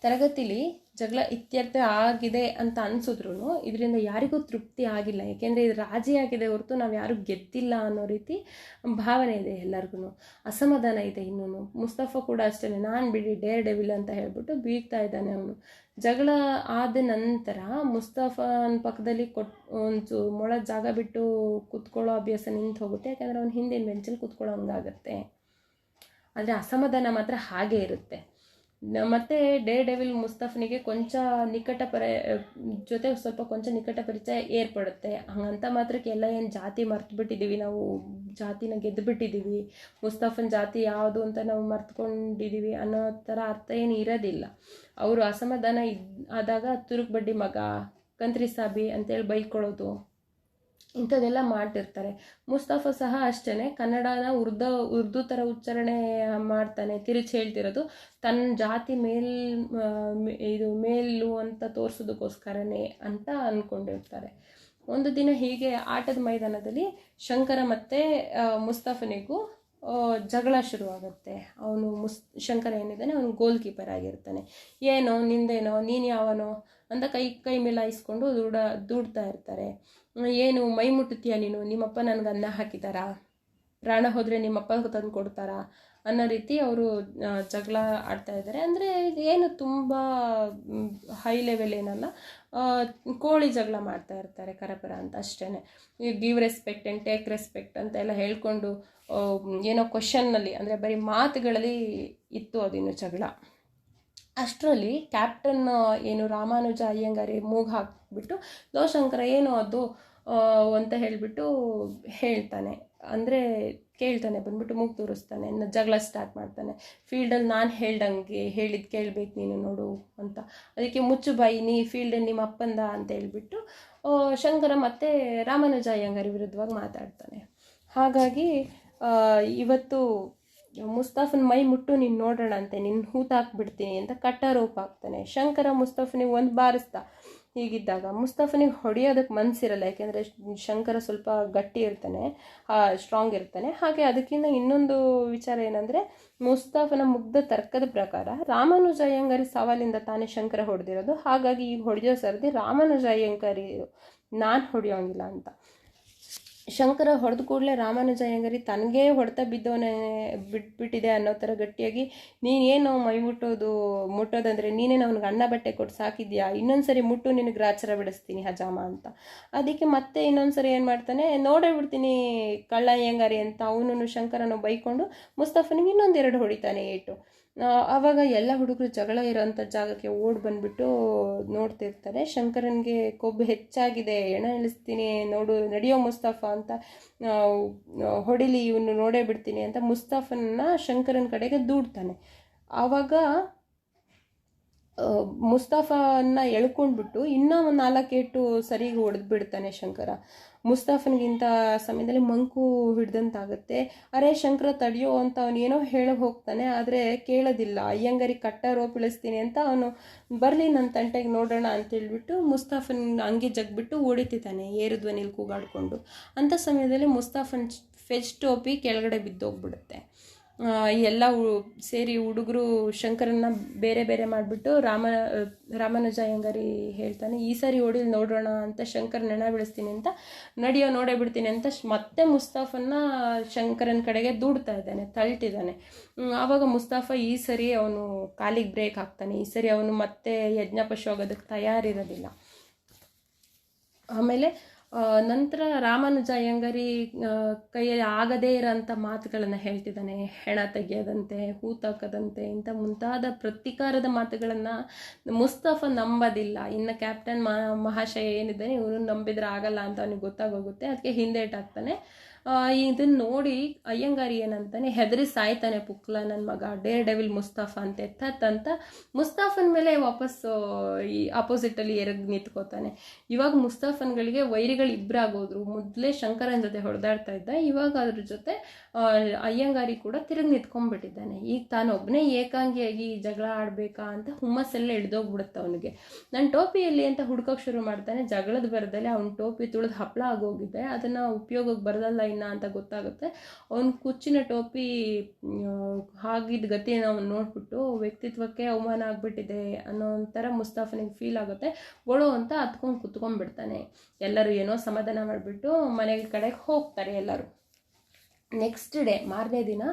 ತರಗತಿಲಿ ಜಗಳ ಇತ್ಯರ್ಥ ಆಗಿದೆ ಅಂತ ಅನ್ಸಿದ್ರು ಇದರಿಂದ ಯಾರಿಗೂ ತೃಪ್ತಿ ಆಗಿಲ್ಲ. ಏಕೆಂದರೆ ಇದು ರಾಜಿ ಆಗಿದೆ ಹೊರತು ನಾವು ಯಾರೂ ಗೆದ್ದಿಲ್ಲ ಅನ್ನೋ ರೀತಿ ಭಾವನೆ ಇದೆ ಎಲ್ಲರಿಗೂ ಅಸಮಾಧಾನ ಇದೆ ಇನ್ನೂ ಮುಸ್ತಫಾ ಕೂಡ ಅಷ್ಟೇ ನಾನು ಬಿಡಿ, ಡೇರ್ ಡೆವಿಲ್ ಅಂತ ಹೇಳ್ಬಿಟ್ಟು ಬೀಗ್ತಾ ಇದ್ದಾನೆ ಅವನು. ಜಗಳ ಆದ ನಂತರ ಮುಸ್ತಫಾನ ಪಕ್ಕದಲ್ಲಿ ಕೊಟ್ ಒಂದು ಮೊಳ ಜಾಗ ಬಿಟ್ಟು ಕೂತ್ಕೊಳ್ಳೋ ಅಭ್ಯಾಸ ನಿಂತು ಹೋಗುತ್ತೆ. ಯಾಕಂದರೆ ಅವ್ನು ಹಿಂದಿನ ಬೆಂಚಲ್ಲಿ ಕೂತ್ಕೊಳ್ಳೋ ಹಂಗಾಗತ್ತೆ ಆದರೆ ಅಸಮಾಧಾನ ಮಾತ್ರ ಹಾಗೇ ಇರುತ್ತೆ. ಮತ್ತೆ ಡೇ ಡೆವಿಲ್ ಮುಸ್ತಫನಿಗೆ ಕೊಂಚ ನಿಕಟ ಪರ, ಜೊತೆ ಸ್ವಲ್ಪ ಕೊಂಚ ನಿಕಟ ಪರಿಚಯ ಏರ್ಪಡುತ್ತೆ. ಹಂಗಂತ ಮಾತ್ರಕ್ಕೆ ಎಲ್ಲ ಏನು ಜಾತಿ ಮರ್ತು ಬಿಟ್ಟಿದ್ದೀವಿ ನಾವು ಜಾತಿನ ಗೆದ್ದು ಬಿಟ್ಟಿದ್ದೀವಿ ಮುಸ್ತಫನ್ ಜಾತಿ ಯಾವುದು ಅಂತ ನಾವು ಮರ್ತ್ಕೊಂಡಿದ್ದೀವಿ ಅನ್ನೋ ಥರ ಅರ್ಥ ಏನು ಇರೋದಿಲ್ಲ. ಅವರು ಅಸಮಾಧಾನ ಇದ್, ಆದಾಗ ತುರುಕ್ ಬಡ್ಡಿ ಮಗ, ಕಂತ್ರಿ ಸಾಬಿ ಅಂತೇಳಿ ಬೈಕೊಳ್ಳೋದು ಇಂಥದ್ದೆಲ್ಲ ಮಾಡ್ತಿರ್ತಾರೆ. ಮುಸ್ತಫಾ ಸಹ ಅಷ್ಟೇ ಕನ್ನಡನ ಉರ್ದ, ಉರ್ದು ಥರ ಉಚ್ಚಾರಣೆ ಮಾಡ್ತಾನೆ. ತಿರುಚಿ ಹೇಳ್ತಿರೋದು. ತನ್ನ ಜಾತಿ ಮೇಲ್ ಇದು ಮೇಲು ಅಂತ ತೋರಿಸೋದಕ್ಕೋಸ್ಕರನೇ ಅಂತ ಅಂದ್ಕೊಂಡಿರ್ತಾರೆ ಒಂದು ದಿನ ಹೀಗೆ ಆಟದ ಮೈದಾನದಲ್ಲಿ ಶಂಕರ ಮತ್ತು ಮುಸ್ತಫನಿಗೂ ಜಗಳ ಶುರುವಾಗುತ್ತೆ. ಅವನು ಮುಸ್, ಶಂಕರ ಏನಿದ್ದಾನೆ, ಅವನು ಗೋಲ್ ಕೀಪರ್ ಆಗಿರ್ತಾನೆ. ಏನೋ, ನಿಂದೇನೋ, ನೀನು ಯಾವನೋ ಅಂತ ಕೈ ಕೈ ಮೇಲಾಯಿಸ್ಕೊಂಡು ದೂಡ, ದುಡ್ತಾ ಇರ್ತಾರೆ. ಏನು ಮೈ ಮುಟ್ಟುತ್ತೀಯ ನೀನು? ನಿಮ್ಮಪ್ಪ ನನಗೆ ಅನ್ನ ಹಾಕಿದಾರಾ? ಪ್ರಾಣ ಹೋದರೆ ನಿಮ್ಮಪ್ಪ ತಂದು ಕೊಡ್ತಾರಾ? ಅನ್ನೋ ರೀತಿ ಅವರು ಜಗಳ ಆಡ್ತಾ ಇದ್ದಾರೆ ಅಂದರೆ ಏನು ತುಂಬ ಹೈ ಲೆವೆಲ್ ಏನಲ್ಲ ಕೋಳಿ ಜಗಳ ಮಾಡ್ತಾ ಇರ್ತಾರೆ ಕರಪರ ಅಂತ ಅಷ್ಟೇ give respect and take respect ಅಂತ ಎಲ್ಲ ಹೇಳ್ಕೊಂಡು ಏನೋ ಕ್ವಶನ್ನಲ್ಲಿ ಅಂದರೆ ಬರೀ ಮಾತುಗಳಲ್ಲಿ ಇತ್ತು ಅದಿನ್ನು ಜಗಳ. ಅಷ್ಟರಲ್ಲಿ ಕ್ಯಾಪ್ಟನ್ ಏನು ರಾಮಾನುಜ, ಅಯ್ಯಂಗಾರಿ, ಮೂಗು ಹಾಕ್ಬಿಟ್ಟು ಲೋ ಶಂಕರ ಏನು ಅದು ಅಂತ ಹೇಳಿಬಿಟ್ಟು ಹೇಳ್ತಾನೆ. ಅಂದರೆ ಕೇಳ್ತಾನೆ, ಬಂದ್ಬಿಟ್ಟು ಮೂಗು ತೋರಿಸ್ತಾನೆ ಜಗಳ ಸ್ಟಾರ್ಟ್ ಮಾಡ್ತಾನೆ. ಫೀಲ್ಡಲ್ಲಿ ನಾನು ಹೇಳ್ದಂಗೆ ಹೇಳಿದ್ದು ಕೇಳಬೇಕು ನೀನು ನೋಡು ಅಂತ. ಅದಕ್ಕೆ ಮುಚ್ಚು ಬಾಯಿ ನೀ ಫೀಲ್ಡಲ್ಲಿ ನಿಮ್ಮ ಅಪ್ಪಂದ ಅಂತ ಹೇಳಿಬಿಟ್ಟು ಶಂಕರ ಮತ್ತು ರಾಮಾನುಜ, ಅಯ್ಯಂಗಾರಿ ವಿರುದ್ಧವಾಗಿ ಮಾತಾಡ್ತಾನೆ. ಹಾಗಾಗಿ ಇವತ್ತು ಮುಸ್ತಾಫನ್ ಮೈ ಮುಟ್ಟು ನೀನು ನೋಡೋಣ ಅಂತೆ ನಿನ್ನ ಹೂತಾಕ್ಬಿಡ್ತೀನಿ ಅಂತ ಕಟ್ಟ ರೋಪ್ ಹಾಕ್ತಾನೆ ಶಂಕರ ಮುಸ್ತಾಫನಿಗೆ ಒಂದು ಬಾರಿಸ್ತಾ ಹೀಗಿದ್ದಾಗ. ಮುಸ್ತಾಫನಿಗೆ ಹೊಡೆಯೋದಕ್ಕೆ ಮನಸ್ಸಿರಲ್ಲ ಯಾಕೆಂದರೆ ಶಂಕರ ಸ್ವಲ್ಪ ಗಟ್ಟಿ ಇರ್ತಾನೆ ಸ್ಟ್ರಾಂಗ್ ಇರ್ತಾನೆ. ಹಾಗೆ ಅದಕ್ಕಿಂತ ಇನ್ನೊಂದು ವಿಚಾರ ಏನಂದರೆ, ಮುಸ್ತಾಫನ ಮುಗ್ಧ ತರ್ಕದ ಪ್ರಕಾರ ರಾಮಾನುಜ ಅಯ್ಯಂಗಾರಿ ಸವಾಲಿಂದ ತಾನೇ ಶಂಕರ ಹೊಡೆದಿರೋದು. ಹಾಗಾಗಿ ಈಗ ಹೊಡೆಯೋ ಸರದಿ ರಾಮಾನುಜ ಅಯ್ಯಂಗಾರಿ ನಾನು ಹೊಡೆಯೋಂಗಿಲ್ಲ ಅಂತ. ಶಂಕರ ಹೊಡೆದ ಕೂಡಲೇ ರಾಮಾನುಜ ಅಯ್ಯಂಗಾರಿ ತನಗೇ ಹೊಡೆತ ಬಿದ್ದವನೇ ಬಿಟ್ಬಿಟ್ಟಿದೆ ಅನ್ನೋ ಥರ ಗಟ್ಟಿಯಾಗಿ ನೀನೇನು ಮೈ ಮುಟ್ಟೋದು, ಮುಟ್ಟೋದಂದರೆ ನೀನೇನು ಅವ್ನಿಗೆ ಅನ್ನ ಬಟ್ಟೆ ಕೊಟ್ಟು ಸಾಕಿದ್ಯಾ? ಇನ್ನೊಂದ್ಸರಿ ಮುಟ್ಟು ನಿನಗೆ ಗ್ರಾಚಾರ ಬಿಡಿಸ್ತೀನಿ ಹಜಾಮ ಅಂತ. ಅದಕ್ಕೆ ಮತ್ತೆ ಇನ್ನೊಂದು ಸರಿ ಏನು ಮಾಡ್ತಾನೆ, ನೋಡೇ ಬಿಡ್ತೀನಿ ಕಳ್ಳ ಅಯ್ಯಂಗಾರಿ ಅಂತ. ಅವನು ಶಂಕರನು ಬೈಕೊಂಡು ಮುಸ್ತಫನಿಗೆ ಇನ್ನೊಂದೆರಡು ಹೊಡಿತಾನೆ ಏಟು. ಆವಾಗ ಎಲ್ಲ ಹುಡುಗರು ಜಗಳ ಇರೋಂಥ ಜಾಗಕ್ಕೆ ಓಡ್ ಬಂದುಬಿಟ್ಟು ನೋಡ್ತಿರ್ತಾರೆ. ಶಂಕರನ್ಗೆ ಕೊಬ್ಬು ಹೆಚ್ಚಾಗಿದೆ, ಎಣ ಇಳಿಸ್ತೀನಿ, ನೋಡು, ನಡೆಯೋ ಮುಸ್ತಫಾ ಅಂತ ಹೊಡಿಲಿ, ಇವನು ನೋಡೇ ಬಿಡ್ತೀನಿ ಅಂತ ಮುಸ್ತಫನ್ನ ಶಂಕರನ ಕಡೆಗೆ ದೂಡ್ತಾನೆ. ಆವಾಗ ಆ, ಮುಸ್ತಫಾನ ಎಳ್ಕೊಂಡ್ಬಿಟ್ಟು ಇನ್ನೂ ಒಂದು ನಾಲ್ಕೇಟು ಸರಿಗೆ ಹೊಡೆದು ಬಿಡ್ತಾನೆ ಶಂಕರ. ಮುಸ್ತಾಫನಿಗಿಂತ ಸಮಯದಲ್ಲಿ ಮಂಕು ಹಿಡ್ದಂತಾಗುತ್ತೆ. ಅರೆ ಶಂಕರ ತಡೆಯೋ ಅಂತ ಅವನು ಏನೋ ಹೇಳೋಕೆ ಹೋಗ್ತಾನೆ ಆದರೆ ಕೇಳೋದಿಲ್ಲ. ಅಯ್ಯಂಗರಿಗೆ ಕಟ್ಟ ರೋಪ್ ಅಂತ ಅವನು ಬರಲಿ ನನ್ನ ತಂಟೆಗೆ ನೋಡೋಣ ಅಂತೇಳ್ಬಿಟ್ಟು ಮುಸ್ತಾಫನ್ ಹಂಗೆ ಜಗ್ಬಿಟ್ಟು ಓಡಿತಿದ್ದಾನೆ ಏರು ಕೂಗಾಡಿಕೊಂಡು. ಅಂಥ ಸಮಯದಲ್ಲಿ ಮುಸ್ತಾಫನ್ ಫೆಜ್ ಟೋಪಿ ಕೆಳಗಡೆ ಬಿದ್ದೋಗ್ಬಿಡುತ್ತೆ. ಎಲ್ಲ ಸೇರಿ ಹುಡುಗರು ಶಂಕರನ್ನ ಬೇರೆ ಬೇರೆ ಮಾಡಿಬಿಟ್ಟು ರಾಮ, ರಾಮಾನುಜ ಅಯ್ಯಂಗಾರಿ ಹೇಳ್ತಾನೆ, ಈ ಸಾರಿ ಹೊಡಿಲ್ ನೋಡೋಣ ಅಂತ ಶಂಕರ್ ನೆಣ ಬಿಡಿಸ್ತೀನಿ ಅಂತ ನಡಿಯೋ ನೋಡೇ ಬಿಡ್ತೀನಿ ಅಂತ ಮತ್ತೆ ಮುಸ್ತಾಫನ್ನ ಶಂಕರನ ಕಡೆಗೆ ದೂಡ್ತಾ ಇದ್ದಾನೆ, ತಳ್ತಿದ್ದಾನೆ. ಆವಾಗ ಮುಸ್ತಾಫ ಈ ಸರಿ ಅವನು ಕಾಲಿಗೆ ಬ್ರೇಕ್ ಹಾಕ್ತಾನೆ, ಈ ಸರಿ ಅವನು ಮತ್ತೆ ಯಜ್ಞ ಪಶು ಆಗೋದಕ್ಕೆ ತಯಾರಿರೋದಿಲ್ಲ. ಆಮೇಲೆ ನಂತರ ರಾಮಾನುಜ ಅಯ್ಯಂಗಾರಿ ಕೈಯಲ್ಲಿ ಆಗದೇ ಇರೋಂಥ ಮಾತುಗಳನ್ನು ಹೇಳ್ತಿದ್ದಾನೆ. ಹೆಣ ತೆಗೆಯದಂತೆ ಹೂತಾಕದಂತೆ ಇಂಥ ಮುಂತಾದ ಪ್ರತಿಕಾರದ ಮಾತುಗಳನ್ನು ಮುಸ್ತಫ ನಂಬೋದಿಲ್ಲ. ಇನ್ನು ಕ್ಯಾಪ್ಟನ್ ಮಹಾಶಯ ಏನಿದ್ದಾನೆ, ಇವನು ನಂಬಿದ್ರೆ ಆಗಲ್ಲ ಅಂತ ಅವನಿಗೆ ಗೊತ್ತಾಗೋಗುತ್ತೆ. ಅದಕ್ಕೆ ಹಿಂದೇಟಾಗ್ತಾನೆ ಇದನ್ನ ನೋಡಿ ಅಯ್ಯಂಗಾರಿ ಏನಂತಾನೆ, ಹೆದರಿ ಸಾಯ್ತಾನೆ ಪುಕ್ಲ ನನ್ನ ಮಗ, ಡೇರ್ ಡೆವಿಲ್ ಮುಸ್ತಾಫ ಅಂತ ಎತ್ತತ್ತಂತ ಮುಸ್ತಾಫನ್ ಮೇಲೆ ವಾಪಸ್ ಈ ಆಪೋಸಿಟಲ್ಲಿ ಎರಗ್ ನಿಂತ್ಕೋತಾನೆ. ಇವಾಗ ಮುಸ್ತಾಫನ್ಗಳಿಗೆ ವೈರಿಗಳು ಇಬ್ಬರಾಗೋದ್ರು ಮೊದಲೇ ಶಂಕರನ್ ಜೊತೆ ಹೊಡೆದಾಡ್ತಾ ಇದ್ದ, ಇವಾಗ ಅದ್ರ ಜೊತೆ ಅಯ್ಯಂಗಾರಿ ಕೂಡ ತಿರುಗಿ ನಿಂತ್ಕೊಂಡ್ಬಿಟ್ಟಿದ್ದಾನೆ. ಈಗ ತಾನೊಬ್ಬನೇ ಏಕಾಂಗಿಯಾಗಿ ಜಗಳ ಆಡಬೇಕಾ ಅಂತ ಹುಮ್ಮಸ್ಸೆಲ್ಲ ಹಿಡ್ದೋಗ್ಬಿಡುತ್ತೆ ಅವನಿಗೆ. ನನ್ನ ಟೋಪಿಯಲ್ಲಿ ಅಂತ ಹುಡ್ಕೋಕೆ ಶುರು ಮಾಡ್ತಾನೆ, ಜಗಳದ ಬರದಲ್ಲಿ ಅವ್ನ ಟೋಪಿ ತುಳಿದು ಹಪ್ಪಳ ಆಗೋಗಿದೆ, ಅದನ್ನು ಉಪಯೋಗಕ್ಕೆ ಬರದಲ್ಲ ಇನ್ನ ಅಂತ ಗೊತ್ತಾಗುತ್ತೆ. ಅವನ ಕುಚ್ಚಿನ ಟೋಪಿ ಆಗಿದ್ದ ಗತಿಯನ್ನು ಅವನು ನೋಡ್ಬಿಟ್ಟು ವ್ಯಕ್ತಿತ್ವಕ್ಕೆ ಅವಮಾನ ಆಗಿಬಿಟ್ಟಿದೆ ಅನ್ನೋ ಒಂಥರ ಮುಸ್ತಾಫನಿಗೆ ಫೀಲ್ ಆಗುತ್ತೆ. ಗೋಳು ಅಂತ ಹತ್ಕೊಂಡು ಕುತ್ಕೊಂಡ್ಬಿಡ್ತಾನೆ. ಎಲ್ಲರೂ ಏನೋ ಸಮಾಧಾನ ಮಾಡಿಬಿಟ್ಟು ಮನೆಗಳ ಕಡೆಗೆ ಹೋಗ್ತಾರೆ ಎಲ್ಲರೂ. ನೆಕ್ಸ್ಟ್ ಡೇ ಮಾರನೇ ದಿನ,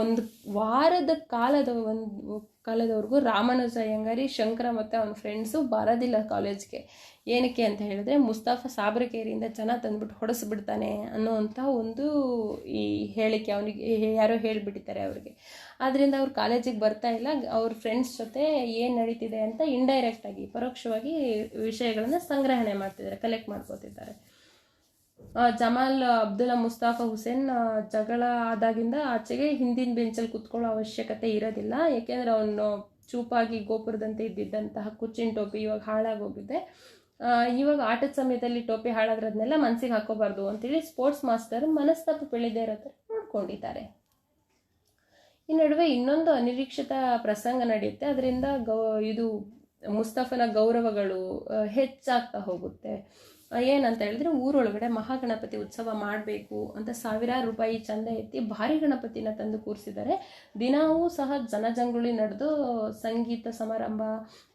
ಒಂದು ವಾರದ ಕಾಲದ ಒಂದು, ಕಾಲದವರೆಗೂ ರಾಮಾನುಜ ಅಯ್ಯಂಗಾರಿ ಶಂಕರ ಮತ್ತು ಅವನ ಫ್ರೆಂಡ್ಸು ಬರೋದಿಲ್ಲ ಕಾಲೇಜ್ಗೆ ಏನಕ್ಕೆ ಅಂತ ಹೇಳಿದ್ರೆ, ಮುಸ್ತಾಫ ಸಾಬ್ರಕೇರಿಯಿಂದ ಜನ ತಂದ್ಬಿಟ್ಟು ಹೊಡೆಸ್ಬಿಡ್ತಾನೆ ಅನ್ನೋವಂಥ ಒಂದು ಈ ಹೇಳಿಕೆ ಅವನಿಗೆ ಯಾರೋ ಹೇಳಿಬಿಟ್ಟಿದ್ದಾರೆ ಅವ್ರಿಗೆ. ಆದ್ದರಿಂದ ಅವ್ರು ಕಾಲೇಜಿಗೆ ಬರ್ತಾ ಇಲ್ಲ, ಅವ್ರ ಫ್ರೆಂಡ್ಸ್ ಜೊತೆ ಏನು ನಡೀತಿದೆ ಅಂತ ಇಂಡೈರೆಕ್ಟಾಗಿ ಪರೋಕ್ಷವಾಗಿ ವಿಷಯಗಳನ್ನು ಸಂಗ್ರಹಣೆ ಮಾಡ್ತಿದ್ದಾರೆ ಕಲೆಕ್ಟ್ ಮಾಡ್ಕೋತಿದ್ದಾರೆ. ಜಮಾಲ್, ಅಬ್ದುಲ್ಲಾ ಮುಸ್ತಾಫಾ ಹುಸೇನ್ ಜಗಳ ಆದಾಗಿಂದ ಆಚೆಗೆ ಹಿಂದಿನ ಬೆಂಚಲ್ಲಿ ಕುತ್ಕೊಳ್ಳೋ ಅವಶ್ಯಕತೆ ಇರೋದಿಲ್ಲ. ಯಾಕೆಂದರೆ ಅವನು ಚೂಪಾಗಿ ಗೋಪುರದಂತೆ ಇದ್ದಿದ್ದಂತಹ ಕುಚ್ಚಿನ ಟೋಪಿ ಇವಾಗ ಹಾಳಾಗೋಗಿದೆ. ಇವಾಗ ಆಟದ ಸಮಯದಲ್ಲಿ ಟೋಪಿ ಹಾಳಾದ್ರದನ್ನೆಲ್ಲ ಮನಸ್ಸಿಗೆ ಹಾಕೋಬಾರ್ದು ಅಂತೇಳಿ ಸ್ಪೋರ್ಟ್ಸ್ ಮಾಸ್ಟರ್ ಮನಸ್ತಾಪ ಬೆಳೆದೇ ಇರೋ ಥರ ನೋಡ್ಕೊಂಡಿದ್ದಾರೆ. ಈ ನಡುವೆ ಇನ್ನೊಂದು ಅನಿರೀಕ್ಷಿತ ಪ್ರಸಂಗ ನಡೆಯುತ್ತೆ. ಅದರಿಂದ ಗೌ ಇದು ಮುಸ್ತಫನ ಗೌರವಗಳು ಹೆಚ್ಚಾಗ್ತಾ ಹೋಗುತ್ತೆ. ಏನಂತ ಹೇಳಿದ್ರೆ ಊರೊಳಗಡೆ ಮಹಾಗಣಪತಿ ಉತ್ಸವ ಮಾಡಬೇಕು ಅಂತ ಸಾವಿರಾರು ರೂಪಾಯಿ ಚಂದ ಎತ್ತಿ ಭಾರಿ ಗಣಪತಿನ ತಂದು ಕೂರಿಸಿದ್ದಾರೆ. ದಿನವೂ ಸಹ ಜನಜಂಗುಳಿ ನಡೆದು ಸಂಗೀತ ಸಮಾರಂಭ,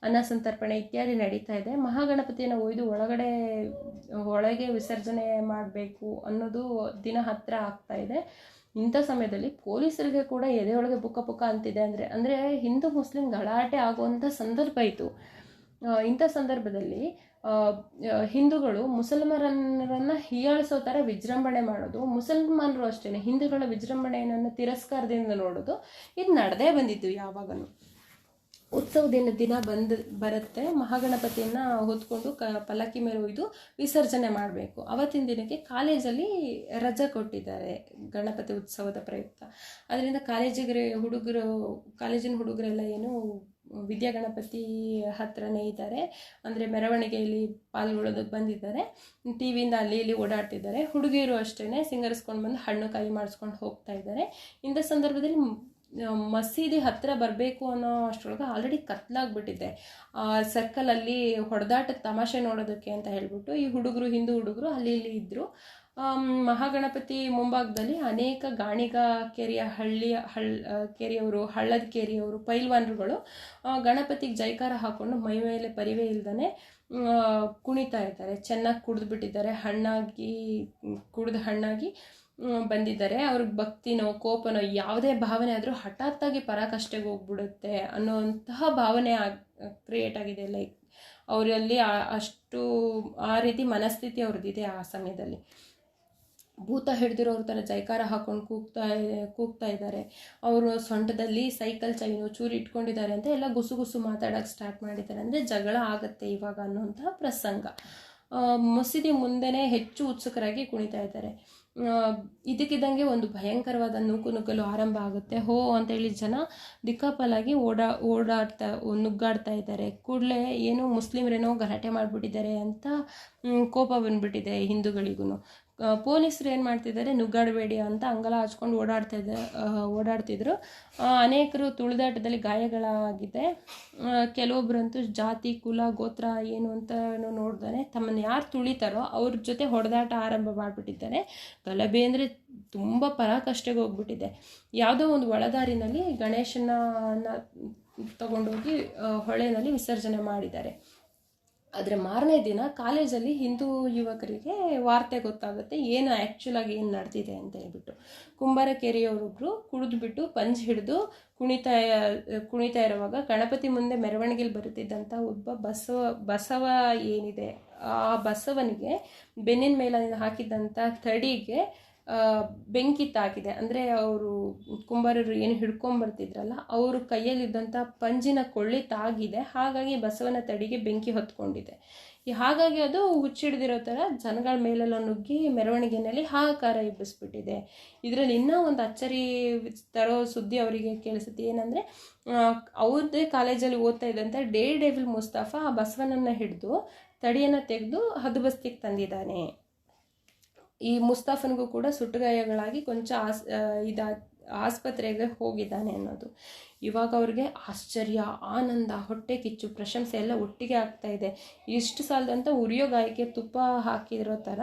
ಅನ್ನ ಸಂತರ್ಪಣೆ ಇತ್ಯಾದಿ ನಡೀತಾ ಇದೆ. ಮಹಾಗಣಪತಿಯನ್ನು ಒಯ್ದು ಒಳಗಡೆ, ಒಳಗೆ ವಿಸರ್ಜನೆ ಮಾಡಬೇಕು ಅನ್ನೋದು ದಿನ ಹತ್ತಿರ ಆಗ್ತಾ ಇದೆ. ಇಂಥ ಸಮಯದಲ್ಲಿ ಪೊಲೀಸರಿಗೆ ಕೂಡ ಎದೆಯೊಳಗೆ ಪುಕ್ಕ ಪುಕ್ಕ ಅಂತಿದೆ ಅಂದರೆ ಅಂದರೆ ಹಿಂದೂ ಮುಸ್ಲಿಂ ಗಲಾಟೆ ಆಗುವಂಥ ಸಂದರ್ಭ ಇತ್ತು ಇಂಥ ಸಂದರ್ಭದಲ್ಲಿ ಹಿಂದೂಗಳು ಮುಸಲ್ಮಾನರನ್ನು ಹೀಯಾಳಿಸೋ ಥರ ವಿಜೃಂಭಣೆ ಮಾಡೋದು, ಮುಸಲ್ಮಾನರು ಅಷ್ಟೇ ಹಿಂದೂಗಳ ವಿಜೃಂಭಣೆಯನ್ನು ತಿರಸ್ಕಾರದಿಂದ ನೋಡೋದು, ಇದು ನಡೆದೇ ಬಂದಿತ್ತು ಯಾವಾಗಲೂ ಉತ್ಸವ ದಿನ ದಿನ ಬಂದು, ಬರುತ್ತೆ, ಮಹಾಗಣಪತಿಯನ್ನು ಹೊತ್ಕೊಂಡು ಕ, ಪಲ್ಲಕ್ಕಿ ಮೇಲೆ ಒಯ್ದು ವಿಸರ್ಜನೆ ಮಾಡಬೇಕು. ಅವತ್ತಿನ ದಿನಕ್ಕೆ ಕಾಲೇಜಲ್ಲಿ ರಜೆ ಕೊಟ್ಟಿದ್ದಾರೆ ಗಣಪತಿ ಉತ್ಸವದ ಪ್ರಯುಕ್ತ. ಅದರಿಂದ ಕಾಲೇಜಿಗೆ ಹುಡುಗರು, ಕಾಲೇಜಿನ ಹುಡುಗರೆಲ್ಲ ಏನು ವಿದ್ಯಾ ಗಣಪತಿ ಹತ್ರನೇ ಇದ್ದಾರೆ. ಅಂದರೆ ಮೆರವಣಿಗೆಯಲ್ಲಿ ಪಾಲ್ಗೊಳ್ಳೋದಕ್ಕೆ ಬಂದಿದ್ದಾರೆ. ಟಿ ವಿಯಿಂದ ಅಲ್ಲಿ ಇಲ್ಲಿ ಓಡಾಡ್ತಿದ್ದಾರೆ. ಹುಡುಗಿಯರು ಅಷ್ಟೇ ಸಿಂಗರಿಸ್ಕೊಂಡು ಬಂದು ಹಣ್ಣು ಕಾಯಿ ಮಾಡಿಸ್ಕೊಂಡು ಹೋಗ್ತಾ ಇದ್ದಾರೆ. ಇಂಥ ಸಂದರ್ಭದಲ್ಲಿ ಮಸೀದಿ ಹತ್ತಿರ ಬರಬೇಕು ಅನ್ನೋ ಅಷ್ಟರೊಳಗೆ ಆಲ್ರೆಡಿ ಕತ್ಲಾಗ್ಬಿಟ್ಟಿದೆ. ಆ ಸರ್ಕಲಲ್ಲಿ ಹೊಡೆದಾಟಕ್ಕೆ ತಮಾಷೆ ನೋಡೋದಕ್ಕೆ ಅಂತ ಹೇಳ್ಬಿಟ್ಟು ಈ ಹುಡುಗರು, ಹಿಂದೂ ಹುಡುಗರು ಅಲ್ಲಿ ಇಲ್ಲಿ ಇದ್ದರು ಮಹಾಗಣಪತಿ ಮುಂಭಾಗದಲ್ಲಿ ಅನೇಕ ಗಾಣಿಗ ಕೆರೆಯ ಹಳ್ಳಿಯ ಹಳ್ ಕೆರೆಯವರು, ಹಳ್ಳದ ಕೆರೆಯವರು, ಪೈಲ್ವಾನರುಗಳು ಗಣಪತಿಗೆ ಜೈಕಾರ ಹಾಕ್ಕೊಂಡು ಮೈ ಮೇಲೆ ಪರಿವೆ ಇಲ್ದೇ ಕುಣಿತಾ ಇದ್ದಾರೆ. ಚೆನ್ನಾಗಿ ಕುಡಿದು ಬಿಟ್ಟಿದ್ದಾರೆ. ಹಣ್ಣಾಗಿ, ಕುಡಿದು ಹಣ್ಣಾಗಿ ಬಂದಿದ್ದಾರೆ. ಅವ್ರಿಗೆ ಭಕ್ತಿನೋ, ಕೋಪನೋ ಯಾವುದೇ ಭಾವನೆ ಆದರೂ ಹಠಾತ್ತಾಗಿ ಪರಾಕಷ್ಟೆಗೆ ಹೋಗ್ಬಿಡುತ್ತೆ ಅನ್ನೋಂತಹ ಭಾವನೆ ಕ್ರಿಯೇಟ್ ಆಗಿದೆ. ಲೈಕ್ ಅವರಲ್ಲಿ ಅಷ್ಟು, ಆ ರೀತಿ ಮನಸ್ಥಿತಿ ಅವ್ರದ್ದಿದೆ ಆ ಸಮಯದಲ್ಲಿ. ಭೂತ ಹಿಡ್ದಿರೋರ ಥರ ಜೈಕಾರ ಹಾಕೊಂಡು ಕೂಗ್ತಾ ಕೂಗ್ತಾ ಇದ್ದಾರೆ ಅವರು ಸೊಂಟದಲ್ಲಿ ಸೈಕಲ್ ಚೈನು, ಚೂರು ಇಟ್ಕೊಂಡಿದ್ದಾರೆ ಅಂತ ಎಲ್ಲ ಗುಸು ಗುಸು ಮಾತಾಡೋಕ್ಕೆ ಸ್ಟಾರ್ಟ್ ಮಾಡಿದ್ದಾರೆ. ಅಂದರೆ ಜಗಳ ಆಗುತ್ತೆ ಇವಾಗ ಅನ್ನೋಂಥ ಪ್ರಸಂಗ. ಮಸೀದಿ ಮುಂದೆನೇ ಹೆಚ್ಚು ಉತ್ಸುಕರಾಗಿ ಕುಣಿತಾ ಇದ್ದಾರೆ. ಇದಕ್ಕಿದ್ದಂಗೆ ಒಂದು ಭಯಂಕರವಾದ ನೂಕು ನುಗ್ಗಲು ಆರಂಭ ಆಗುತ್ತೆ. ಹೋ ಅಂತೇಳಿ ಜನ ದಿಕ್ಕಾಪಲಾಗಿ ಓಡಾ, ಓಡಾಡ್ತಾ, ನುಗ್ಗಾಡ್ತಾ ಇದ್ದಾರೆ. ಕೂಡಲೇ ಏನೋ ಮುಸ್ಲಿಮರೇನೋ ಗಲಾಟೆ ಮಾಡಿಬಿಟ್ಟಿದ್ದಾರೆ ಅಂತ ಕೋಪ ಬಂದ್ಬಿಟ್ಟಿದೆ ಹಿಂದೂಗಳಿಗೂ ಪೊಲೀಸರು ಏನು ಮಾಡ್ತಿದ್ದಾರೆ, ನುಗ್ಗಾಡಬೇಡಿ ಅಂತ ಅಂಗಲ ಹಚ್ಕೊಂಡು ಓಡಾಡ್ತಾ ಓಡಾಡ್ತಿದ್ರು. ಅನೇಕರು ತುಳಿದಾಟದಲ್ಲಿ ಗಾಯಗಳಾಗಿದೆ. ಕೆಲವೊಬ್ಬರಂತೂ ಜಾತಿ, ಕುಲ, ಗೋತ್ರ ಏನು ಅಂತ ನೋಡ್ದಾನೆ. ತಮ್ಮನ್ನು ಯಾರು ತುಳಿತಾರೋ ಅವ್ರ ಜೊತೆ ಹೊಡೆದಾಟ ಆರಂಭ ಮಾಡಿಬಿಟ್ಟಿದ್ದಾರೆ. ಗಲಭೆ ಅಂದರೆ ತುಂಬ ಪರಾಕಷ್ಟೆಗೆ ಹೋಗ್ಬಿಟ್ಟಿದೆ. ಯಾವುದೋ ಒಂದು ಒಳದಾರಿನಲ್ಲಿ ಗಣೇಶನ ತಗೊಂಡೋಗಿ ಹೊಳೆಯಲ್ಲಿ ವಿಸರ್ಜನೆ ಮಾಡಿದ್ದಾರೆ. ಅದರ ಮಾರನೇ ದಿನ ಕಾಲೇಜಲ್ಲಿ ಹಿಂದೂ ಯುವಕರಿಗೆ ವಾರ್ತೆ ಗೊತ್ತಾಗುತ್ತೆ, ಏನು ಆ್ಯಕ್ಚುಲಾಗಿ ಏನು ನಡೆದಿದೆ ಅಂತ ಹೇಳ್ಬಿಟ್ಟು. ಕುಂಬಾರಕೆರೆಯವರೊಬ್ಬರು ಕುಡಿದ್ಬಿಟ್ಟು ಪಂಜ್ ಹಿಡಿದು ಕುಣಿತಾ ಕುಣಿತಾ ಇರುವಾಗ ಗಣಪತಿ ಮುಂದೆ ಮೆರವಣಿಗೆಯಲ್ಲಿ ಬರುತ್ತಿದ್ದಂಥ ಒಬ್ಬ ಬಸವ ಬಸವ ಏನಿದೆ, ಆ ಬಸವನಿಗೆ ಬೆನ್ನಿನ ಮೇಲೆ ಹಾಕಿದ್ದಂಥ ತಡಿಗೆ ಬೆಂಕಿ ತಾಕಿದೆ. ಅಂದರೆ ಅವರು ಕುಂಬಾರರು ಏನು ಹಿಡ್ಕೊಂಬರ್ತಿದ್ರಲ್ಲ ಅವರು ಕೈಯಲ್ಲಿದ್ದಂಥ ಪಂಜಿನ ಕೊಳ್ಳಿ ತಾಗಿದೆ. ಹಾಗಾಗಿ ಬಸವನ ತಡಿಗೆ ಬೆಂಕಿ ಹೊತ್ಕೊಂಡಿದೆ. ಹಾಗಾಗಿ ಅದು ಹುಚ್ಚಿಡ್ದಿರೋ ಥರ ಜನಗಳ ಮೇಲೆಲ್ಲ ನುಗ್ಗಿ ಮೆರವಣಿಗೆಯಲ್ಲಿ ಹಾಹಾಕಾರ ಎಬ್ಬಿಸ್ಬಿಟ್ಟಿದೆ. ಇದರಲ್ಲಿ ಇನ್ನೂ ಒಂದು ಅಚ್ಚರಿ ತರೋ ಸುದ್ದಿ ಅವರಿಗೆ ಕೇಳಿಸುತ್ತೆ. ಏನಂದರೆ ಅವ್ರದ್ದೇ ಕಾಲೇಜಲ್ಲಿ ಓದ್ತಾ ಇದ್ದಂಥ ಡೇ ಡೇವಿಲ್ ಮುಸ್ತಾಫಾ ಆ ಬಸವನನ್ನು ಹಿಡಿದು ತಡಿಯನ್ನು ತೆಗೆದು ಹದ್ದುಬಸ್ತಿಗೆ ತಂದಿದ್ದಾನೆ. ಈ ಮುಸ್ತಾಫನ್ಗೂ ಕೂಡ ಸುಟ್ಟಗಾಯಗಳಾಗಿ ಕೊಂಚ ಆಸ್ ಇದ, ಆಸ್ಪತ್ರೆಗೆ ಹೋಗಿದ್ದಾನೆ ಅನ್ನೋದು. ಇವಾಗ ಅವ್ರಿಗೆ ಆಶ್ಚರ್ಯ, ಆನಂದ, ಹೊಟ್ಟೆ ಕಿಚ್ಚು, ಪ್ರಶಂಸೆ ಎಲ್ಲ ಒಟ್ಟಿಗೆ ಆಗ್ತಾ ಇದೆ. ಇಷ್ಟು ಸಾಲದಂತ ಉರಿಯೋ ಗಾಯಕ್ಕೆ ತುಪ್ಪ ಹಾಕಿರೋ ಥರ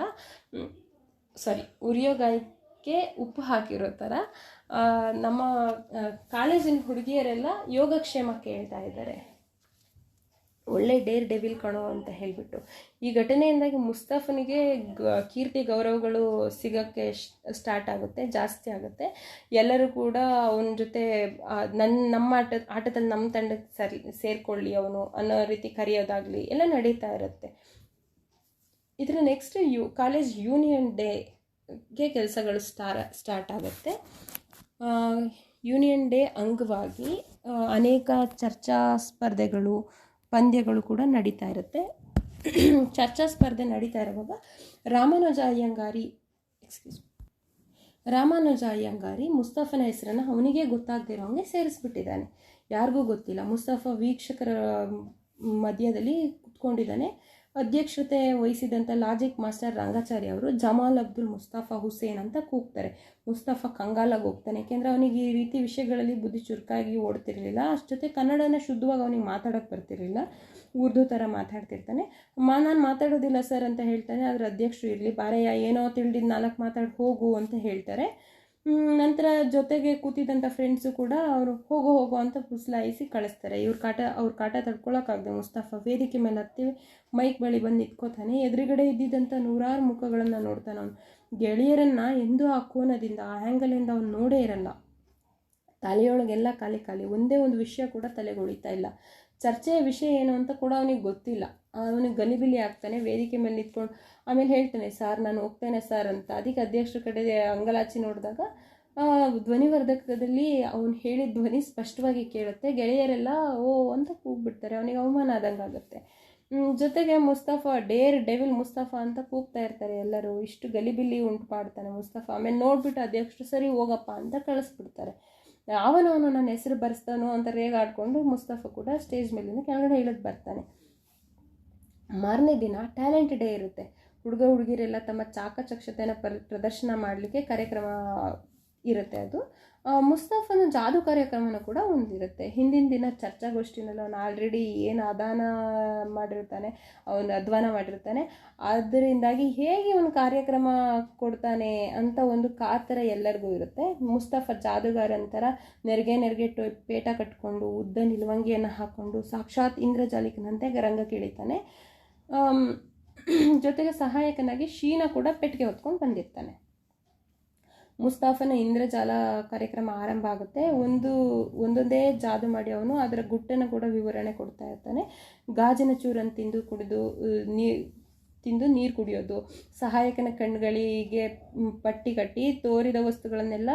ಸಾರಿ ಉರಿಯೋ ಗಾಯಕ್ಕೆ ಉಪ್ಪು ಹಾಕಿರೋ ಥರ ನಮ್ಮ ಕಾಲೇಜಿನ ಹುಡುಗಿಯರೆಲ್ಲ ಯೋಗಕ್ಷೇಮ ಕೇಳ್ತಾ ಇದ್ದಾರೆ. ಒಳ್ಳೆ ಡೇರ್ ಡೆವಿಲ್ ಕಣೋ ಅಂತ ಹೇಳಿಬಿಟ್ಟು. ಈ ಘಟನೆಯಿಂದಾಗಿ ಮುಸ್ತಫನಿಗೆ ಕೀರ್ತಿ ಗೌರವಗಳು ಸಿಗೋಕ್ಕೆ ಸ್ಟಾರ್ಟ್ ಆಗುತ್ತೆ, ಜಾಸ್ತಿ ಆಗುತ್ತೆ. ಎಲ್ಲರೂ ಕೂಡ ಅವನ ಜೊತೆ ನನ್ನ ನಮ್ಮ ಆಟ, ಆಟದಲ್ಲಿ ನಮ್ಮ ತಂಡಕ್ಕೆ ಸರಿ, ಸೇರಿಕೊಳ್ಳಿ ಅವನು ಅನ್ನೋ ರೀತಿ ಕರೆಯೋದಾಗಲಿ ಎಲ್ಲ ನಡೀತಾ ಇರುತ್ತೆ. ಇದರ ನೆಕ್ಸ್ಟ್ ಯು ಕಾಲೇಜ್ ಯೂನಿಯನ್ ಡೇಗೆ ಕೆಲಸಗಳು ಸ್ಟಾರ ಸ್ಟಾರ್ಟ್ ಆಗುತ್ತೆ. ಯೂನಿಯನ್ ಡೇ ಅಂಗವಾಗಿ ಅನೇಕ ಚರ್ಚಾ ಸ್ಪರ್ಧೆಗಳು ಪಂದ್ಯಗಳು ಕೂಡ ನಡೀತಾ ಇರುತ್ತೆ. ಚರ್ಚಾ ಸ್ಪರ್ಧೆ ನಡೀತಾ ಇರುವಾಗ ರಾಮಾನುಜ ಅಯ್ಯಂಗಾರಿ ಎಕ್ಸ್ಕ್ಯೂಸ್ ರಾಮಾನುಜ ಅಯ್ಯಂಗಾರಿ ಮುಸ್ತಫನ ಹೆಸರನ್ನು ಅವನಿಗೆ ಗೊತ್ತಾಗದೇ ಇರೋಂಗೆ ಸೇರಿಸ್ಬಿಟ್ಟಿದ್ದಾನೆ. ಯಾರಿಗೂ ಗೊತ್ತಿಲ್ಲ. ಮುಸ್ತಫ ವೀಕ್ಷಕರ ಮಧ್ಯದಲ್ಲಿ ಕುತ್ಕೊಂಡಿದ್ದಾನೆ. ಅಧ್ಯಕ್ಷತೆ ವಹಿಸಿದಂಥ ಲಾಜಿಕ್ ಮಾಸ್ಟರ್ ರಂಗಾಚಾರ್ಯ ಅವರು ಜಮಾಲ್ ಅಬ್ದುಲ್ ಮುಸ್ತಾಫಾ ಹುಸೇನ್ ಅಂತ ಕೂಗ್ತಾರೆ. ಮುಸ್ತಾಫಾ ಕಂಗಾಲಾಗಿ ಹೋಗ್ತಾನೆ. ಯಾಕೆಂದರೆ ಅವನಿಗೆ ಈ ರೀತಿ ವಿಷಯಗಳಲ್ಲಿ ಬುದ್ಧಿ ಚುರುಕಾಗಿ ಓಡ್ತಿರಲಿಲ್ಲ. ಅಷ್ಟು ಜೊತೆ ಕನ್ನಡನ ಶುದ್ಧವಾಗಿ ಅವನಿಗೆ ಮಾತಾಡೋಕೆ ಬರ್ತಿರಲಿಲ್ಲ. ಉರ್ದು ಥರ ಮಾತಾಡ್ತಿರ್ತಾನೆ. ಮಾ ನಾನು ಮಾತಾಡೋದಿಲ್ಲ ಸರ್ ಅಂತ ಹೇಳ್ತಾನೆ. ಆದರೆ ಅಧ್ಯಕ್ಷರು ಇರಲಿ, ಬಾರಯ್ಯ, ಏನೋ ತಿಳಿದಿದ್ದು ನಾಲ್ಕು ಮಾತಾಡಿ ಹೋಗು ಅಂತ ಹೇಳ್ತಾರೆ. ನಂತರ ಜೊತೆಗೆ ಕೂತಿದ್ದಂಥ ಫ್ರೆಂಡ್ಸು ಕೂಡ ಅವರು ಹೋಗೋ ಹೋಗೋ ಅಂತ ಪುಸ್ಲಾಯಿಸಿ ಕಳಿಸ್ತಾರೆ. ಇವ್ರ ಕಾಟ, ಅವ್ರ ಕಾಟ ತಡ್ಕೊಳಕ್ಕಾಗದೆ ಮುಸ್ತಾಫ. ವೇದಿಕೆ ಮೇಲೆ ಹತ್ತಿ ಮೈಕ್ ಬಳಿ ಬಂದು ನಿಂತ್ಕೋತಾನೆ, ಎದುರುಗಡೆ ಇದ್ದಿದ್ದಂಥ ನೂರಾರು ಮುಖಗಳನ್ನು ನೋಡ್ತಾನೆ ಅವನು. ಗೆಳೆಯರನ್ನು ಎಂದೂ ಆ ಕೋನದಿಂದ, ಆ ಆ್ಯಂಗಲಿಂದ ಅವ್ನು ನೋಡೇ ಇರಲ್ಲ. ತಲೆಯೊಳಗೆಲ್ಲ ಖಾಲಿ ಖಾಲಿ, ಒಂದೇ ಒಂದು ವಿಷಯ ಕೂಡ ತಲೆಗೆ ಉಳಿತಾ ಇಲ್ಲ. ಚರ್ಚೆಯ ವಿಷಯ ಏನು ಅಂತ ಕೂಡ ಅವನಿಗೆ ಗೊತ್ತಿಲ್ಲ. ಅವನಿಗೆ ಗಲಿಬಿಲಿ ಆಗ್ತಾನೆ, ವೇದಿಕೆ ಮೇಲೆ ನಿಂತ್ಕೊಂಡು ಆಮೇಲೆ ಹೇಳ್ತಾನೆ, ಸರ್, ನಾನು ಹೋಗ್ತೇನೆ ಸರ್ ಅಂತ. ಅದಕ್ಕೆ ಅಧ್ಯಕ್ಷರ ಕಡೆ ಅಂಗಲಾಚಿ ನೋಡಿದಾಗ ಧ್ವನಿವರ್ಧಕದಲ್ಲಿ ಅವನು ಹೇಳಿದ ಧ್ವನಿ ಸ್ಪಷ್ಟವಾಗಿ ಕೇಳುತ್ತೆ. ಗೆಳೆಯರೆಲ್ಲ, ಓ, ಅಂತ ಕೂಗ್ಬಿಡ್ತಾರೆ. ಅವನಿಗೆ ಅವಮಾನ ಆದಂಗೆ ಆಗುತ್ತೆ. ಜೊತೆಗೆ ಮುಸ್ತಫಾ, ಡೇರ್ ಡೆವಿಲ್ ಮುಸ್ತಫಾ ಅಂತ ಕೂಗ್ತಾ ಇರ್ತಾರೆ ಎಲ್ಲರೂ. ಇಷ್ಟು ಗಲಿಬಿಲಿ ಉಂಟು ಮಾಡ್ತಾನೆ ಮುಸ್ತಫಾ. ಆಮೇಲೆ ನೋಡ್ಬಿಟ್ಟು ಅಧ್ಯಕ್ಷರು, ಸರಿ, ಹೋಗಪ್ಪ ಅಂತ ಕಳಿಸ್ಬಿಡ್ತಾರೆ. ಅವನವನು ನನ್ನ ಹೆಸರು ಬರೆಸ್ತಾನೋ ಅಂತ ರೇಗಾಡ್ಕೊಂಡು ಮುಸ್ತಫಾ ಕೂಡ ಸ್ಟೇಜ್ ಮೇಲಿಂದ ಕೆಳಗಡೆ ಇಳಿದು ಬರ್ತಾನೆ. ಮಾರನೇ ದಿನ ಟ್ಯಾಲೆಂಟ್ ಡೇ ಇರುತ್ತೆ. ಹುಡುಗ ಹುಡುಗಿರೆಲ್ಲ ತಮ್ಮ ಚಾಕಚಕ್ಷತೆಯನ್ನು ಪ್ರ, ಪ್ರದರ್ಶನ ಮಾಡಲಿಕ್ಕೆ ಕಾರ್ಯಕ್ರಮ ಇರುತ್ತೆ ಅದು. ಮುಸ್ತಾಫನ ಜಾದು ಕಾರ್ಯಕ್ರಮನೂ ಕೂಡ ಒಂದಿರುತ್ತೆ. ಹಿಂದಿನ ದಿನ ಚರ್ಚಾಗೋಷ್ಠಿನಲ್ಲಿ ಅವನು ಆಲ್ರೆಡಿ ಏನು ಅದಾನ ಮಾಡಿರ್ತಾನೆ, ಅವನು ಅಧ್ವಾನ ಮಾಡಿರ್ತಾನೆ. ಅದರಿಂದಾಗಿ ಹೇಗೆ ಅವನು ಕಾರ್ಯಕ್ರಮ ಕೊಡ್ತಾನೆ ಅಂತ ಒಂದು ಕಾತರ ಎಲ್ಲರಿಗೂ ಇರುತ್ತೆ. ಮುಸ್ತಾಫ ಜಾದುಗಾರ ಅಂತರ ನೆರಿಗೆ ನೆರಿಗೆ ಟೊ, ಪೇಟ ಕಟ್ಕೊಂಡು, ಉದ್ದ ನಿಲುವಂಗಿಯನ್ನು ಹಾಕ್ಕೊಂಡು ಸಾಕ್ಷಾತ್ ಇಂದ್ರಜಾಲಿಕನಂತೆ ರಂಗಕ್ಕೆ ಇಳಿತಾನೆ *clears throat* ಜೊತೆಗೆ ಸಹಾಯಕನಾಗಿ ಶೀನ ಕೂಡ ಪೆಟ್ಟಿಗೆ ಹೊತ್ಕೊಂಡು ಬಂದಿರ್ತಾನೆ. ಮುಸ್ತಾಫನ ಇಂದ್ರಜಾಲ ಕಾರ್ಯಕ್ರಮ ಆರಂಭ ಆಗುತ್ತೆ. ಒಂದು, ಒಂದೊಂದೇ ಜಾದು ಮಾಡಿ ಅವನು ಅದರ ಗುಟ್ಟನ್ನು ಕೂಡ ವಿವರಣೆ ಕೊಡ್ತಾ ಇರ್ತಾನೆ. ಗಾಜಿನ ಚೂರನ್ನು ತಿಂದು ಕುಡಿದು ನೀ, ತಿಂದು ನೀರು ಕುಡಿಯೋದು, ಸಹಾಯಕನ ಕಣ್ಗಳಿಗೆ ಪಟ್ಟಿ ಕಟ್ಟಿ ತೋರಿದ ವಸ್ತುಗಳನ್ನೆಲ್ಲ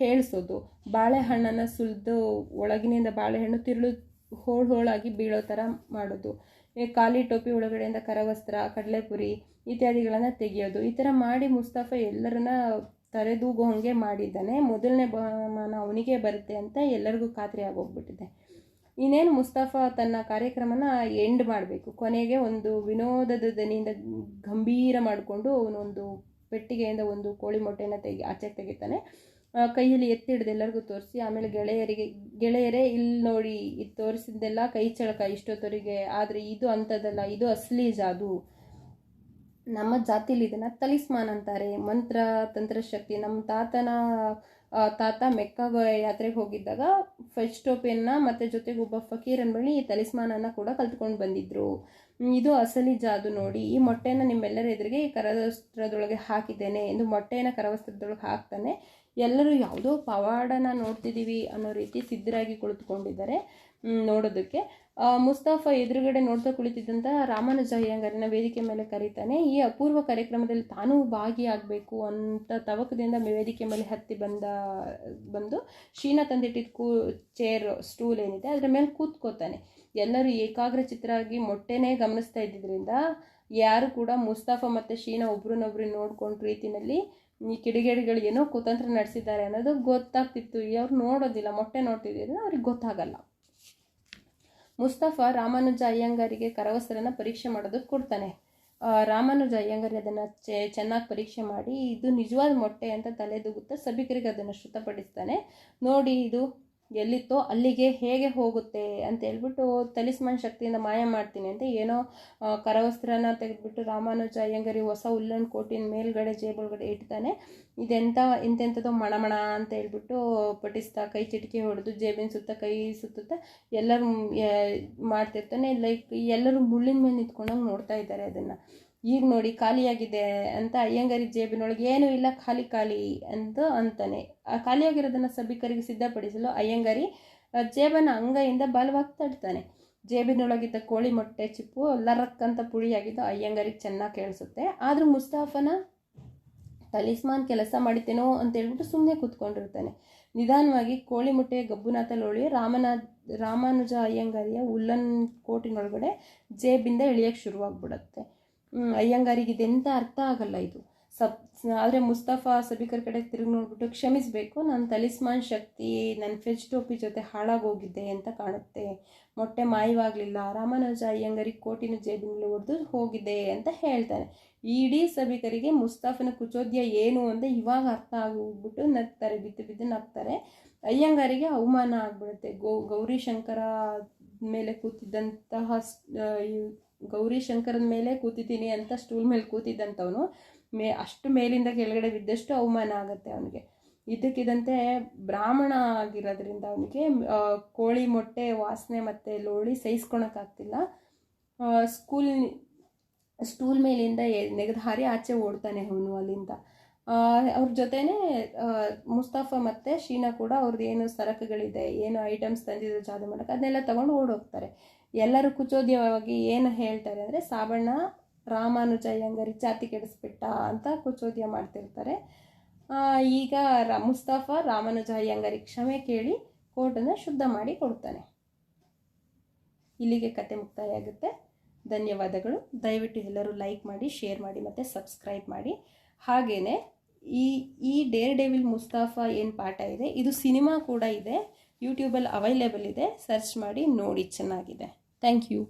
ಹೇಳಿಸೋದು, ಬಾಳೆಹಣ್ಣನ್ನು ಸುಲಿದು ಒಳಗಿನಿಂದ ಬಾಳೆಹಣ್ಣು ತಿರುಳು ಹೋಳು ಹೋಳಾಗಿ ಬೀಳೋ ಥರ ಮಾಡೋದು. ಖಾಲಿ ಟೋಪಿ ಒಳಗಡೆಯಿಂದ ಕರವಸ್ತ್ರ, ಕಡಲೆಪುರಿ ಇತ್ಯಾದಿಗಳನ್ನು ತೆಗೆಯೋದು. ಈ ಥರ ಮಾಡಿ ಮುಸ್ತಫಾ ಎಲ್ಲರನ್ನ ತಲೆದೂಗೋ ಹಾಗೆ ಮಾಡಿದ್ದಾನೆ. ಮೊದಲನೇ ಬಹುಮಾನ ಅವನಿಗೆ ಬರುತ್ತೆ ಅಂತ ಎಲ್ಲರಿಗೂ ಖಾತ್ರಿ ಆಗೋಗ್ಬಿಟ್ಟಿದೆ. ಇನ್ನೇನು ಮುಸ್ತಫಾ ತನ್ನ ಕಾರ್ಯಕ್ರಮನ ಎಂಡ್ ಮಾಡಬೇಕು. ಕೊನೆಗೆ ಒಂದು ವಿನೋದದ ದನಿಯಿಂದ ಗಂಭೀರ ಮಾಡಿಕೊಂಡು ಅವನೊಂದು ಪೆಟ್ಟಿಗೆಯಿಂದ ಒಂದು ಕೋಳಿ ಮೊಟ್ಟೆನ ತೆಗಿ ಆಚೆ ತೆಗಿತಾನೆ. ಕೈಯಲ್ಲಿ ಎತ್ತಿ ಹಿಡಿದು ಎಲ್ಲರಿಗೂ ತೋರಿಸಿ, ಆಮೇಲೆ ಗೆಳೆಯರಿಗೆ, ಗೆಳೆಯರೇ ಇಲ್ಲಿ ನೋಡಿ, ಇದು ತೋರಿಸಿದ್ದೆಲ್ಲ ಕೈ ಚಳಕ ಇಷ್ಟೊತ್ತವರಿಗೆ, ಆದರೆ ಇದು ಅಂಥದ್ದಲ್ಲ ಇದು ಅಸಲಿ ಜಾದು. ನಮ್ಮ ಜಾತಿಲಿ ಇದನ್ನು ತಲಿಸ್ಮಾನ್ ಅಂತಾರೆ. ಮಂತ್ರ, ತಂತ್ರಶಕ್ತಿ. ನಮ್ಮ ತಾತನ ತಾತ ಮೆಕ್ಕಾಗೋ ಯಾತ್ರೆಗೆ ಹೋಗಿದ್ದಾಗ ಫಸ್ಟ್ ಟೋಪಿಯನ್ನ ಮತ್ತೆ ಜೊತೆಗೆ ಒಬ್ಬ ಫಕೀರನ್ ಬಳಿ ಈ ತಲಿಸ್ಮಾನನ್ನು ಕೂಡ ಕಲ್ತ್ಕೊಂಡು ಬಂದಿದ್ರು. ಇದು ಅಸಲಿ ಜಾದು ನೋಡಿ. ಈ ಮೊಟ್ಟೆನ ನಿಮ್ಮೆಲ್ಲರ ಎದುರಿಗೆ ಈ ಕರವಸ್ತ್ರದೊಳಗೆ ಹಾಕಿದ್ದೇನೆ. ಎಂದು ಮೊಟ್ಟೆಯನ್ನು ಕರವಸ್ತ್ರದೊಳಗೆ ಹಾಕ್ತಾನೆ. ಎಲ್ಲರೂ ಯಾವುದೋ ಪವಾಡನ ನೋಡ್ತಿದ್ದೀವಿ ಅನ್ನೋ ರೀತಿ ಸಿದ್ಧರಾಗಿ ಕುಳಿತುಕೊಂಡಿದ್ದಾರೆ ನೋಡೋದಕ್ಕೆ. ಮುಸ್ತಾಫಾ ಎದುರುಗಡೆ ನೋಡ್ತಾ ಕುಳಿತಿದ್ದಂಥ ರಾಮಾನುಜ ಅಯ್ಯಂಗಾರನ ವೇದಿಕೆ ಮೇಲೆ ಕರೀತಾನೆ, ಈ ಅಪೂರ್ವ ಕಾರ್ಯಕ್ರಮದಲ್ಲಿ ತಾನೂ ಭಾಗಿಯಾಗಬೇಕು ಅಂತ ತವಕದಿಂದ ವೇದಿಕೆ ಮೇಲೆ ಹತ್ತಿ ಬಂದ, ಬಂದು ಶೀನಾ ತಂದಿಟ್ಟಿದ್ದ ಕೂ, ಚೇರ್, ಸ್ಟೂಲ್ ಏನಿದೆ ಅದರ ಮೇಲೆ ಕೂತ್ಕೋತಾನೆ. ಎಲ್ಲರೂ ಏಕಾಗ್ರ ಚಿತ್ರವಾಗಿ ಮೊಟ್ಟೆನೇ ಗಮನಿಸ್ತಾ ಇದ್ದಿದ್ದರಿಂದ ಯಾರು ಕೂಡ ಮುಸ್ತಾಫಾ ಮತ್ತು ಶೀನಾ ಒಬ್ರನ್ನೊಬ್ರು ನೋಡ್ಕೊಂಡು ರೀತಿನಲ್ಲಿ ಈ ಕಿಡಿಗೇಡಿಗಳು ಏನೋ ಕುತಂತ್ರ ನಡೆಸಿದ್ದಾರೆ ಅನ್ನೋದು ಗೊತ್ತಾಗ್ತಿತ್ತು. ಅವ್ರು ನೋಡೋದಿಲ್ಲ, ಮೊಟ್ಟೆ ನೋಡ್ತಿದ್ದಿದ್ರೆ ಅವ್ರಿಗೆ ಗೊತ್ತಾಗಲ್ಲ. ಮುಸ್ತಫಾ ರಾಮಾನುಜ ಅಯ್ಯಂಗಾರಿಗೆ ಕರವಸ್ತ್ರನ ಪರೀಕ್ಷೆ ಮಾಡೋದಕ್ಕೆ ಕೊಡ್ತಾನೆ. ರಾಮಾನುಜ ಅಯ್ಯಂಗಾರಿ ಅದನ್ನು ಚೆನ್ನಾಗಿ ಪರೀಕ್ಷೆ ಮಾಡಿ, ಇದು ನಿಜವಾದ ಮೊಟ್ಟೆ ಅಂತ ತಲೆದೂಗುತ್ತಾ ಸಭಿಕರಿಗೆ ಅದನ್ನು ಶ್ರುತಪಡಿಸ್ತಾನೆ ನೋಡಿ ಇದು ಎಲ್ಲಿತ್ತೋ ಅಲ್ಲಿಗೆ ಹೇಗೆ ಹೋಗುತ್ತೆ ಅಂತ ಹೇಳ್ಬಿಟ್ಟು ತಲಿಸ್ಮಾನ್ ಶಕ್ತಿಯಿಂದ ಮಾಯ ಮಾಡ್ತೀನಿ ಅಂತ ಏನೋ ಕರವಸ್ತ್ರನ ತೆಗೆದ್ಬಿಟ್ಟು ರಾಮಾನುಜ ಅಯ್ಯಂಗರಿ ಹೊಸ ಉಲ್ಲನ್ ಕೋಟಿನ ಮೇಲ್ಗಡೆ ಜೇಬಲ್ಗಡೆ ಇಡ್ತಾನೆ ಇದೆಂಥ ಇಂತೆಂಥದ್ದು ಮಣಮಣ ಅಂತ ಹೇಳ್ಬಿಟ್ಟು ಪಟಿಸ್ತಾ ಕೈ ಚಿಟಿಕೆ ಹೊಡೆದು ಜೇಬಿನ ಸುತ್ತ ಕೈ ಸುತ್ತುತ್ತಾ ಎಲ್ಲರೂ ಮಾಡ್ತಿರ್ತಾನೆ. ಲೈಕ್ ಎಲ್ಲರೂ ಮುಳ್ಳಿನ ಮೇಲೆ ನಿಂತ್ಕೊಂಡಂಗೆ ನೋಡ್ತಾ ಇದ್ದಾರೆ ಅದನ್ನು. ಈಗ ನೋಡಿ ಖಾಲಿಯಾಗಿದೆ ಅಂತ ಅಯ್ಯಂಗಾರಿ ಜೇಬಿನೊಳಗೆ, ಏನೂ ಇಲ್ಲ, ಖಾಲಿ ಖಾಲಿ ಅಂತ ಅಂತಾನೆ. ಆ ಖಾಲಿಯಾಗಿರೋದನ್ನು ಸಭಿಕರಿಗೆ ಸಿದ್ಧಪಡಿಸಲು ಅಯ್ಯಂಗಾರಿ ಜೇಬನ ಅಂಗೈಯಿಂದ ಬಲವಾಗಿ ತಡ್ತಾನೆ ಜೇಬಿನೊಳಗಿದ್ದ ಕೋಳಿ ಮೊಟ್ಟೆ, ಚಿಪ್ಪು ಲರಕ್ ಅಂತ ಪುಳಿಯಾಗಿದ್ದು ಅಯ್ಯಂಗಾರಿಗೆ ಚೆನ್ನಾಗಿ ಕೇಳಿಸುತ್ತೆ. ಆದರೂ ಮುಸ್ತಾಫನ ತಲಿಸ್ಮಾನ್ ಕೆಲಸ ಮಾಡಿತೇನೋ ಅಂತ ಹೇಳ್ಬಿಟ್ಟು ಸುಮ್ಮನೆ ಕೂತ್ಕೊಂಡಿರ್ತಾನೆ. ನಿಧಾನವಾಗಿ ಕೋಳಿ ಮೊಟ್ಟೆಯ ಗಬ್ಬುನಾಥ ಲೋಳಿ ರಾಮನ, ರಾಮಾನುಜ ಅಯ್ಯಂಗಾರಿಯ ಉಲ್ಲನ್ ಕೋಟಿನೊಳಗಡೆ ಜೇಬಿಂದ ಇಳಿಯೋಕ್ಕೆ ಶುರುವಾಗ್ಬಿಡುತ್ತೆ. ಅಯ್ಯಂಗಾರಿಗೆ ಇದೆಂತ ಅರ್ಥ ಆಗಲ್ಲ ಇದು. ಸಬ್, ಆದರೆ ಮುಸ್ತಫಾ ಸಭಿಕರ ಕಡೆ ತಿರುಗಿ ನೋಡ್ಬಿಟ್ಟು, ಕ್ಷಮಿಸಬೇಕು ನನ್ನ ತಲಿಸ್ಮಾನ್ ಶಕ್ತಿ ನನ್ನ ಫ್ರಿಜ್ ಟೋಪಿ ಜೊತೆ ಹಾಳಾಗೋಗಿದ್ದೆ ಅಂತ ಕಾಣುತ್ತೆ. ಮೊಟ್ಟೆ ಮಾಯವಾಗಲಿಲ್ಲ. ರಾಮಾನುಜ ಅಯ್ಯಂಗಾರಿಗೆ ಕೋಟಿನ ಜೇಬಿನಲ್ಲಿ ಹೊಡೆದು ಹೋಗಿದೆ ಅಂತ ಹೇಳ್ತಾನೆ. ಇಡೀ ಸಭಿಕರಿಗೆ ಮುಸ್ತಾಫನ ಕುಚೋದ್ಯ ಏನು ಅಂತ ಇವಾಗ ಅರ್ಥ ಆಗಿಬಿಟ್ಟು ನಗ್ತಾರೆ, ಬಿದ್ದು ಬಿದ್ದು ನಗ್ತಾರೆ. ಅಯ್ಯಂಗಾರಿಗೆ ಅವಮಾನ ಆಗ್ಬಿಡುತ್ತೆ. ಗೌ ಗೌರಿ ಶಂಕರ ಮೇಲೆ ಕೂತಿದ್ದಂತಹ ಗೌರಿ ಶಂಕರನ ಮೇಲೆ ಕೂತಿದ್ದೀನಿ ಅಂತ ಸ್ಟೂಲ್ ಮೇಲೆ ಕೂತಿದ್ದಂಥವನು, ಮೇ, ಅಷ್ಟು ಮೇಲಿಂದ ಕೆಳಗಡೆ ಬಿದ್ದಷ್ಟು ಅವಮಾನ ಆಗುತ್ತೆ ಅವನಿಗೆ. ಇದಕ್ಕಿದಂತೆ ಬ್ರಾಹ್ಮಣ ಆಗಿರೋದ್ರಿಂದ ಅವನಿಗೆ ಕೋಳಿ ಮೊಟ್ಟೆ, ವಾಸನೆ ಮತ್ತು ಲೋಳಿ ಸಹಿಸ್ಕೊಳಕ್ಕಾಗ್ತಿಲ್ಲ ಸ್ಕೂಲ್ ಸ್ಟೂಲ್ ಮೇಲಿಂದ ನೆಗೆದು ಹಾರಿ ಆಚೆ ಓಡ್ತಾನೆ ಅವನು ಅಲ್ಲಿಂದ. ಅವ್ರ ಜೊತೆನೇ ಮುಸ್ತಫಾ ಮತ್ತು ಶೀನಾ ಕೂಡ ಅವ್ರದ್ದು ಏನು ಸರಕುಗಳಿದೆ, ಏನು ಐಟಮ್ಸ್ ತಂದಿದ್ರು ಜಾದು ಮಾಡೋಕ್ಕೆ, ಅದನ್ನೆಲ್ಲ ತೊಗೊಂಡು ಓಡೋಗ್ತಾರೆ. ಎಲ್ಲರೂ ಕುಚೋದ್ಯವಾಗಿ ಏನು ಹೇಳ್ತಾರೆ ಅಂದರೆ, ಸಾಬಣ್ಣ ರಾಮಾನುಜ ಅಯ್ಯಂಗಾರಿ ಜಾತಿ ಕೆಡಿಸ್ಬಿಟ್ಟ ಅಂತ ಕುಚೋದ್ಯ ಮಾಡ್ತಿರ್ತಾರೆ. ಈಗ ರ, ಮುಸ್ತಫಾ ರಾಮಾನುಜ ಅಯ್ಯಂಗರಿ ಕ್ಷಮೆ ಕೇಳಿ ಕೋರ್ಟನ್ನು ಶುದ್ಧ ಮಾಡಿ ಕೊಡ್ತಾನೆ. ಇಲ್ಲಿಗೆ ಕತೆ ಮುಕ್ತಾಯ ಆಗುತ್ತೆ ಧನ್ಯವಾದಗಳು. ದಯವಿಟ್ಟು ಎಲ್ಲರೂ ಲೈಕ್ ಮಾಡಿ, ಶೇರ್ ಮಾಡಿ ಮತ್ತು ಸಬ್ಸ್ಕ್ರೈಬ್ ಮಾಡಿ. ಹಾಗೆಯೇ ಈ ಈ ಡೇರ್ ಡೆವಿಲ್ ಮುಸ್ತಾಫಾ ಏನು ಪಾಠ ಇದೆ? ಇದು ಸಿನಿಮಾ ಕೂಡ ಇದೆ. ಯೂಟ್ಯೂಬಲ್ಲಿ ಅವೈಲೇಬಲ್ ಇದೆ. ಸರ್ಚ್ ಮಾಡಿ ನೋಡಿ, ಚೆನ್ನಾಗಿದೆ. Thank you